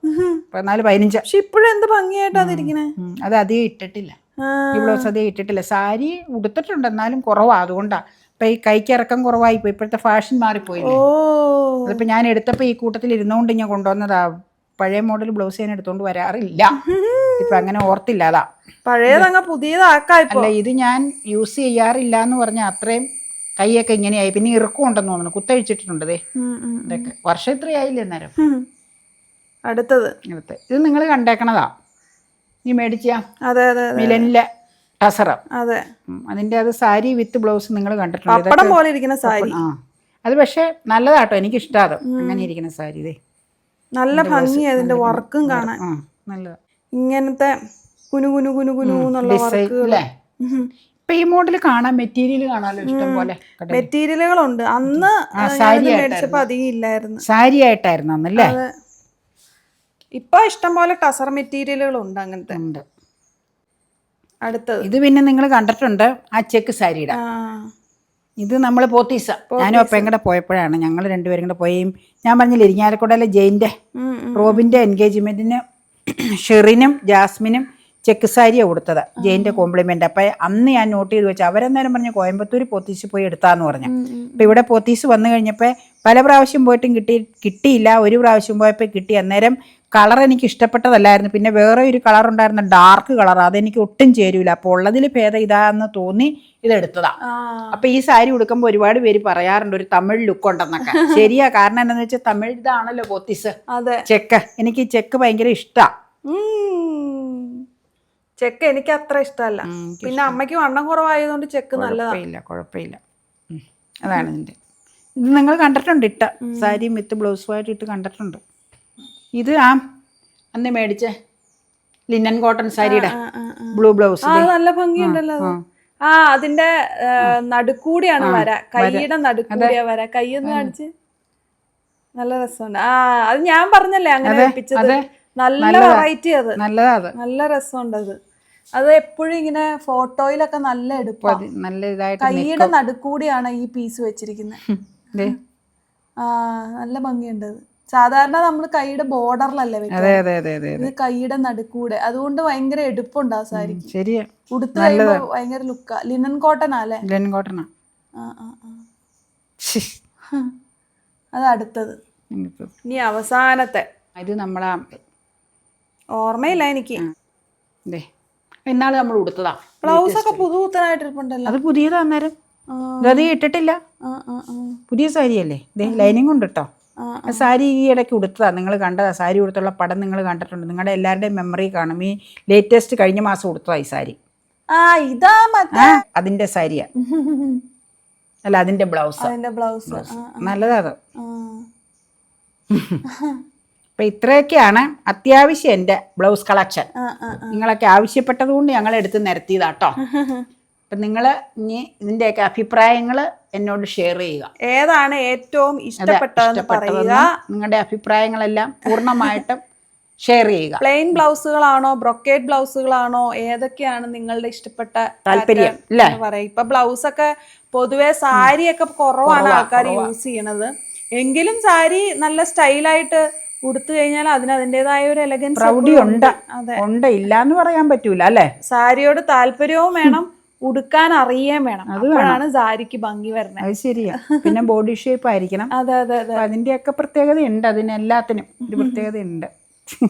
പതിനാല് പതിനഞ്ച്. പക്ഷെ ഇപ്പോഴും എന്ത് ഭംഗിയായിട്ടാ അതിരിക്കണേ അത് അധികം ഇട്ടിട്ടില്ല. ഈ ബ്ലൗസ് അധികം ഇട്ടിട്ടില്ല. സാരി ഉടുത്തിട്ടുണ്ട് എന്നാലും കുറവാ. അതുകൊണ്ടാ. ഇപ്പൊ ഈ കൈക്ക് ഇറക്കം കുറവായി പോയി ഇപ്പോഴത്തെ ഫാഷൻ മാറിപ്പോയി അതിപ്പോ ഞാൻ എടുത്തപ്പോ ഈ കൂട്ടത്തിൽ ഇരുന്നുകൊണ്ട് ഞാൻ കൊണ്ടുവന്നതാ. പഴയ മോഡൽ ബ്ലൗസ് ഞാൻ എടുത്തോണ്ട് വരാറില്ല. ഇപ്പൊ അങ്ങനെ ഓർത്തില്ല അതാ. പഴയതങ്ങ് പുതിയതാക്കാ ഇപ്പൊ. അല്ല ഇത് ഞാൻ യൂസ് ചെയ്യാറില്ല എന്ന് പറഞ്ഞ അത്രയും കൈയൊക്കെ ഇങ്ങനെയായി. പിന്നെ ഇറുക്കം ഉണ്ടെന്ന് തോന്നുന്നു കുത്തഴിച്ചിട്ടുണ്ടതേ ഇതൊക്കെ. വർഷം ഇത്രയായില്ലേ അന്നേരം. അടുത്തത്. ഇങ്ങനത്തെ. ഇത് നിങ്ങൾ കണ്ടേക്കണതാ. നീ മേടിച്ചാ? അതെ അതെ മിലനിലെ ടസറ അതെ. അതിന്റെ അത് സാരി വിത്ത് ബ്ലൗസ് നിങ്ങൾ കണ്ടിട്ടുണ്ട്. പോലെ ഇരിക്കുന്ന സാരി. ആ. അത് പക്ഷേ നല്ലതാട്ടോ എനിക്ക് ഇഷ്ടം അങ്ങനെ ഇരിക്കുന്ന സാരി ഇതേ. നല്ല ഭംഗി അതിന്റെ വർക്കും കാണാൻ. നല്ല നല്ലതാ. ഇങ്ങനത്തെ കുനു കുനു കുനു കുനു എന്നുള്ള ഇപ്പൊ ഈ മോഡൽ കാണാൻ മെറ്റീരിയൽ കാണാലോ ഇഷ്ടം പോലെ. മെറ്റീരിയലുകളുണ്ട്. അന്ന് സാരി മേടിച്ചപ്പോ അധികം ഇല്ലായിരുന്നു. സാരി ആയിട്ടായിരുന്നു അന്നല്ലേ ഇപ്പൊ ഇഷ്ടം പോലെ ടസർ മെറ്റീരിയലുകളുണ്ട് അങ്ങനത്തെ. ഉണ്ട്. അടുത്തത്. ഇത് പിന്നെ നിങ്ങൾ കണ്ടിട്ടുണ്ട് ആ ചെക്ക് സാരിയുടെ. ഇത് നമ്മൾ പോത്തീസ. ഞാനും അപ്പം കൂടെ പോയപ്പോഴാണ് ഞങ്ങൾ രണ്ടുപേരും കൂടെ പോയി. ഞാൻ പറഞ്ഞില്ല ഇരിങ്ങാലക്കുടയിലെ ജെയിന്റെ. റോബിന്റെ എൻഗേജ്മെന്റിന് ഷെറിനും ജാസ്മിനും ചെക്ക് സാരിയാണ് കൊടുത്തത്. ജെയിന്റെ കോംപ്ലിമെന്റ് അപ്പം അന്ന് ഞാൻ നോട്ട് ചെയ്ത് വെച്ചു അവരെന്നേരം പറഞ്ഞു കോയമ്പത്തൂർ പോത്തീസ് പോയി എടുത്താന്ന് പറഞ്ഞു. അപ്പം ഇവിടെ പോത്തീസ് വന്നു കഴിഞ്ഞപ്പോൾ പല പ്രാവശ്യം പോയിട്ടും കിട്ടി കിട്ടിയില്ല. ഒരു പ്രാവശ്യം പോയപ്പോൾ കിട്ടി. അന്നേരം കളർ എനിക്ക് ഇഷ്ടപ്പെട്ടതല്ലായിരുന്നു. പിന്നെ വേറെ ഒരു കളർ ഉണ്ടായിരുന്ന ഡാർക്ക് കളർ അതെനിക്ക് ഒട്ടും ചേരൂല. അപ്പോൾ ഉള്ളതിൽ ഭേദം ഇതാന്ന് തോന്നി ഇതെടുത്തതാ. അപ്പൊ ഈ സാരി ഉടുക്കുമ്പോൾ ഒരുപാട് പേര് പറയാറുണ്ട് ഒരു തമിഴ് ലുക്ക് ഉണ്ടെന്നൊക്കെ. ശരിയാ കാരണം എന്താന്ന് വെച്ചാൽ തമിഴ് ഇതാണല്ലോ പോത്തീസ്. അതെ. ചെക്ക് എനിക്ക് ചെക്ക് ഭയങ്കര ഇഷ്ടാ. ചെക്ക് എനിക്ക് അത്ര ഇഷ്ടമല്ല. പിന്നെ അമ്മയ്ക്ക് വണ്ണം കുറവായതുകൊണ്ട് ചെക്ക് നല്ലതാണ് കുഴപ്പമില്ല. കുഴപ്പമില്ല അതാണ് ഇതിന്റെ. ഇത് നിങ്ങൾ കണ്ടിട്ടുണ്ട് ഇട്ട സാരിയും വിത്ത് ബ്ലൗസുമായിട്ട് ഇട്ട് കണ്ടിട്ടുണ്ട്. ഇത് ആ അന്ന് മേടിച്ച. ലിനൻ കോട്ടൺ സാരിയുടെ ബ്ലൂ ബ്ലൗസ് നല്ല ഭംഗിയുണ്ടല്ലോ ആ അതിന്റെ നടുക്കൂടിയാണ് വര. കൈയുടെ നടുക്കൂടിയാ വര. കൈയൊന്ന് കാണിച്ച്. നല്ല രസമുണ്ട്. ആ അത് ഞാൻ പറഞ്ഞല്ലേ അങ്ങനെ വെപ്പിച്ചത്. നല്ല വെറൈറ്റി അത്. നല്ല രസമുണ്ട് അത്. അത് എപ്പോഴും ഇങ്ങനെ ഫോട്ടോയിലൊക്കെ നല്ല എടുപ്പം. നല്ല ഇതായിട്ട് കൈയുടെ നടുക്കൂടിയാണ് ഈ പീസ് വെച്ചിരിക്കുന്നത്. ആ നല്ല ഭംഗിയുണ്ട് അത്. സാധാരണ നമ്മൾ കൈയുടെ ബോർഡറിലല്ലേ അതെ അതെ അതെ അതെ ഇത് കൈയുടെ നടുക്കൂടെ. അതുകൊണ്ട് ഭയങ്കര എടുപ്പുണ്ട് ആ സാരിക്ക്. ശരിയാ. ഉടുത്ത് കഴിയുമ്പോ ഭയങ്കര ലുക്കാ. ലിനൻ കോട്ടൺ അല്ലേ? ലിനൻ കോട്ടനാ ആ. ആ ആ അത് അടുത്തത്. ഇനി അവസാനത്തെ. ഇത് നമ്മളാ ഓർമ്മയില്ല എനിക്ക്. ഇന്നാൾ നമ്മൾ ഉടുത്തതാ. ബ്ലൗസ് ഒക്കെ പുതുപുത്തനായിട്ടിരിപ്പുണ്ടല്ലോ അത് പുതിയതാ അന്നേരം. ഇതത് ഇട്ടിട്ടില്ല. പുതിയ സാരിയല്ലേ? ലൈനിങ് ഉണ്ട് കേട്ടോ സാരി ഈ ഇടയ്ക്ക് ഉടുത്തതാ. നിങ്ങൾ കണ്ടതാ സാരി ഉടുത്തുള്ള പടം നിങ്ങൾ കണ്ടിട്ടുണ്ട്. നിങ്ങളുടെ എല്ലാവരുടെയും മെമ്മറി കാണും. ഈ ലേറ്റസ്റ്റ് കഴിഞ്ഞ മാസം ഉടുത്തതാ ഈ സാരി. ആ ഇതാ മറ്റേ അതിന്റെ സാരിയാ. അല്ല അതിന്റെ ബ്ലൗസ്. അതിന്റെ ബ്ലൗസ്. നല്ലതാ അത്. അപ്പൊ ഇത്രയൊക്കെയാണ് അത്യാവശ്യം എന്റെ ബ്ലൗസ് കളക്ഷൻ. നിങ്ങളൊക്കെ ആവശ്യപ്പെട്ടത് കൊണ്ട് ഞങ്ങൾ എടുത്ത് നിരത്തിയതാട്ടോ. അപ്പൊ നിങ്ങൾ ഇനി ഇതിന്റെയൊക്കെ അഭിപ്രായങ്ങൾ എന്നോട് ഷെയർ ചെയ്യുക. ഏതാണ് ഏറ്റവും ഇഷ്ടപ്പെട്ടതെന്ന് പറയുക? നിങ്ങളുടെ അഭിപ്രായങ്ങളെല്ലാം പൂർണമായിട്ടും ഷെയർ ചെയ്യുക. പ്ലെയിൻ ബ്ലൗസുകളാണോ ബ്രോക്കേഡ് ബ്ലൗസുകളാണോ ഏതൊക്കെയാണ് നിങ്ങളുടെ ഇഷ്ടപ്പെട്ട താല്പര്യം? പറയാം ഇപ്പൊ ബ്ലൗസ് ഒക്കെ പൊതുവെ സാരിയൊക്കെ കുറവാണ് ആൾക്കാർ യൂസ് ചെയ്യണത് എങ്കിലും സാരി നല്ല സ്റ്റൈലായിട്ട് ഉടുത്തു കഴിഞ്ഞാൽ അതിന് അതിന്റെതായ ഒരു എലഗൻസ് പ്രൗഢി ഉണ്ട്. അതെ. ഉണ്ട് ഇല്ല എന്ന് പറയാൻ പറ്റൂല അല്ലേ? സാരിയോട് താല്പര്യവും വേണം ഉടുക്കാൻ അറിയേം വേണം. അപ്പോഴാണ് സാരിക്ക് ഭംഗി വരുന്നത്. അത് ശരിയാ. പിന്നെ ബോഡി ഷേപ്പ് ആയിരിക്കണം. അതെ അതെ അതെ. അതിന്റെ ഒക്കെ പ്രത്യേകത ഉണ്ട് അതിന് എല്ലാത്തിനും ഒരു പ്രത്യേകത ഉണ്ട്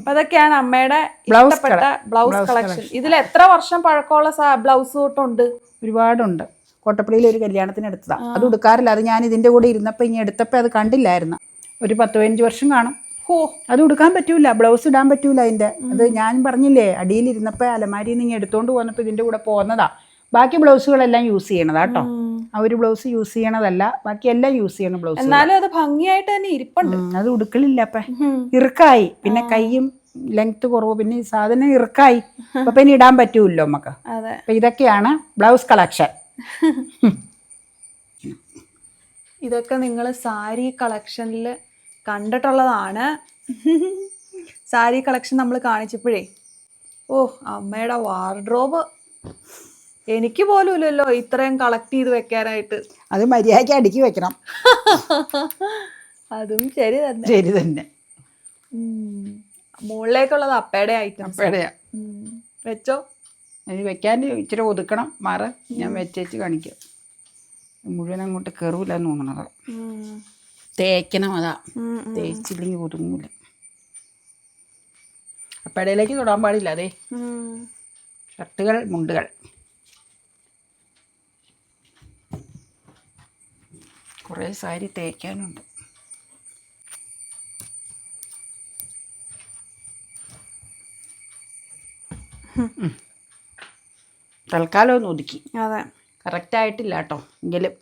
അതൊക്കെയാണ് അമ്മയുടെ ഇഷ്ടപ്പെട്ട ബ്ലൗസ് കളക്ഷൻ ഇതിൽ എത്ര വർഷം പഴക്കമുള്ള ബ്ലൗസ് തൊട്ടുണ്ട്? ഒരുപാടുണ്ട്. കോട്ടപ്പള്ളിയിൽ ഒരു കല്യാണത്തിന് എടുത്തതാ. അത് ഉടുക്കാറില്ല. അത് ഞാൻ ഇതിന്റെ കൂടെ ഇരുന്നപ്പോൾ ഇനി എടുത്തപ്പോൾ അത് കണ്ടില്ലായിരുന്നു. ഒരു പത്ത് പതിനഞ്ച് വർഷം കാണും. ഹോ. അത് ഉടുക്കാൻ പറ്റൂല. ബ്ലൗസ് ഇടാൻ പറ്റൂല അതിന്റെ. അത് ഞാൻ പറഞ്ഞില്ലേ അടിയിലിരുന്നപ്പോൾ അലമാരിയിൽ നിന്ന് ഇങ്ങനെ എടുത്തോണ്ട് പോന്നപ്പോൾ ഇതിന്റെ കൂടെ പോന്നതാ ബാക്കി ബ്ലൗസുകളെല്ലാം യൂസ് ചെയ്യണതാ കേട്ടോ ആ ഒരു ബ്ലൗസ് യൂസ് ചെയ്യണതല്ല ബാക്കി എല്ലാം യൂസ് ചെയ്യണ ബ്ലൗസ് എന്നാലും അത് ഭംഗിയായിട്ട് തന്നെ ഇരിപ്പുണ്ട്. അത് ഉടുക്കലില്ല അപ്പ. ഇറുക്കായി. പിന്നെ കൈയും ലെങ്ത് കുറവ് പിന്നെ ഈ സാധനം ഇറുക്കായി. അപ്പൊ പിന്നെ ഇടാൻ പറ്റൂല്ലോ നമുക്ക് അതെ. അപ്പൊ ഇതൊക്കെയാണ് ബ്ലൗസ് കളക്ഷൻ. ഇതൊക്കെ നിങ്ങൾ സാരി കളക്ഷനിൽ കണ്ടിട്ടുള്ളതാണ്. സാരി കളക്ഷൻ നമ്മൾ കാണിച്ചപ്പോഴേ. ഓ അമ്മയുടെ വാർഡ്രോബ്. എനിക്ക് പോലും ഇല്ലല്ലോ ഇത്രയും കളക്ട് ചെയ്ത് വെക്കാനായിട്ട്. അത് മര്യാദയ്ക്ക് അടുക്കി വെക്കണം. അതും ശരി തന്നെ. ശരി തന്നെ. മുകളിലേക്കുള്ളത് അപ്പയുടെ ഐറ്റംസ് അപ്പയുടെയാ. വെച്ചോ? അത് വെക്കാൻ ഇച്ചിരി ഒതുക്കണം. മാറ്. ഞാൻ വെച്ചേച്ച് കാണിക്കാം. മുഴുവൻ അങ്ങോട്ട് കയറൂല എന്ന് തോന്നണത് തേക്കണം അതാ. തേച്ചില്ലെങ്കിൽ ഒതുങ്ങൂല. അപ്പടയിലേക്ക് തൊടാൻ പാടില്ല അതെ. ഷർട്ടുകൾ മുണ്ടുകൾ. കുറേ സാരി തേക്കാനുണ്ട്. തൽക്കാലം ഒന്ന് ഒതുക്കി. അതെ. കറക്റ്റായിട്ടില്ല കേട്ടോ. എങ്കിലും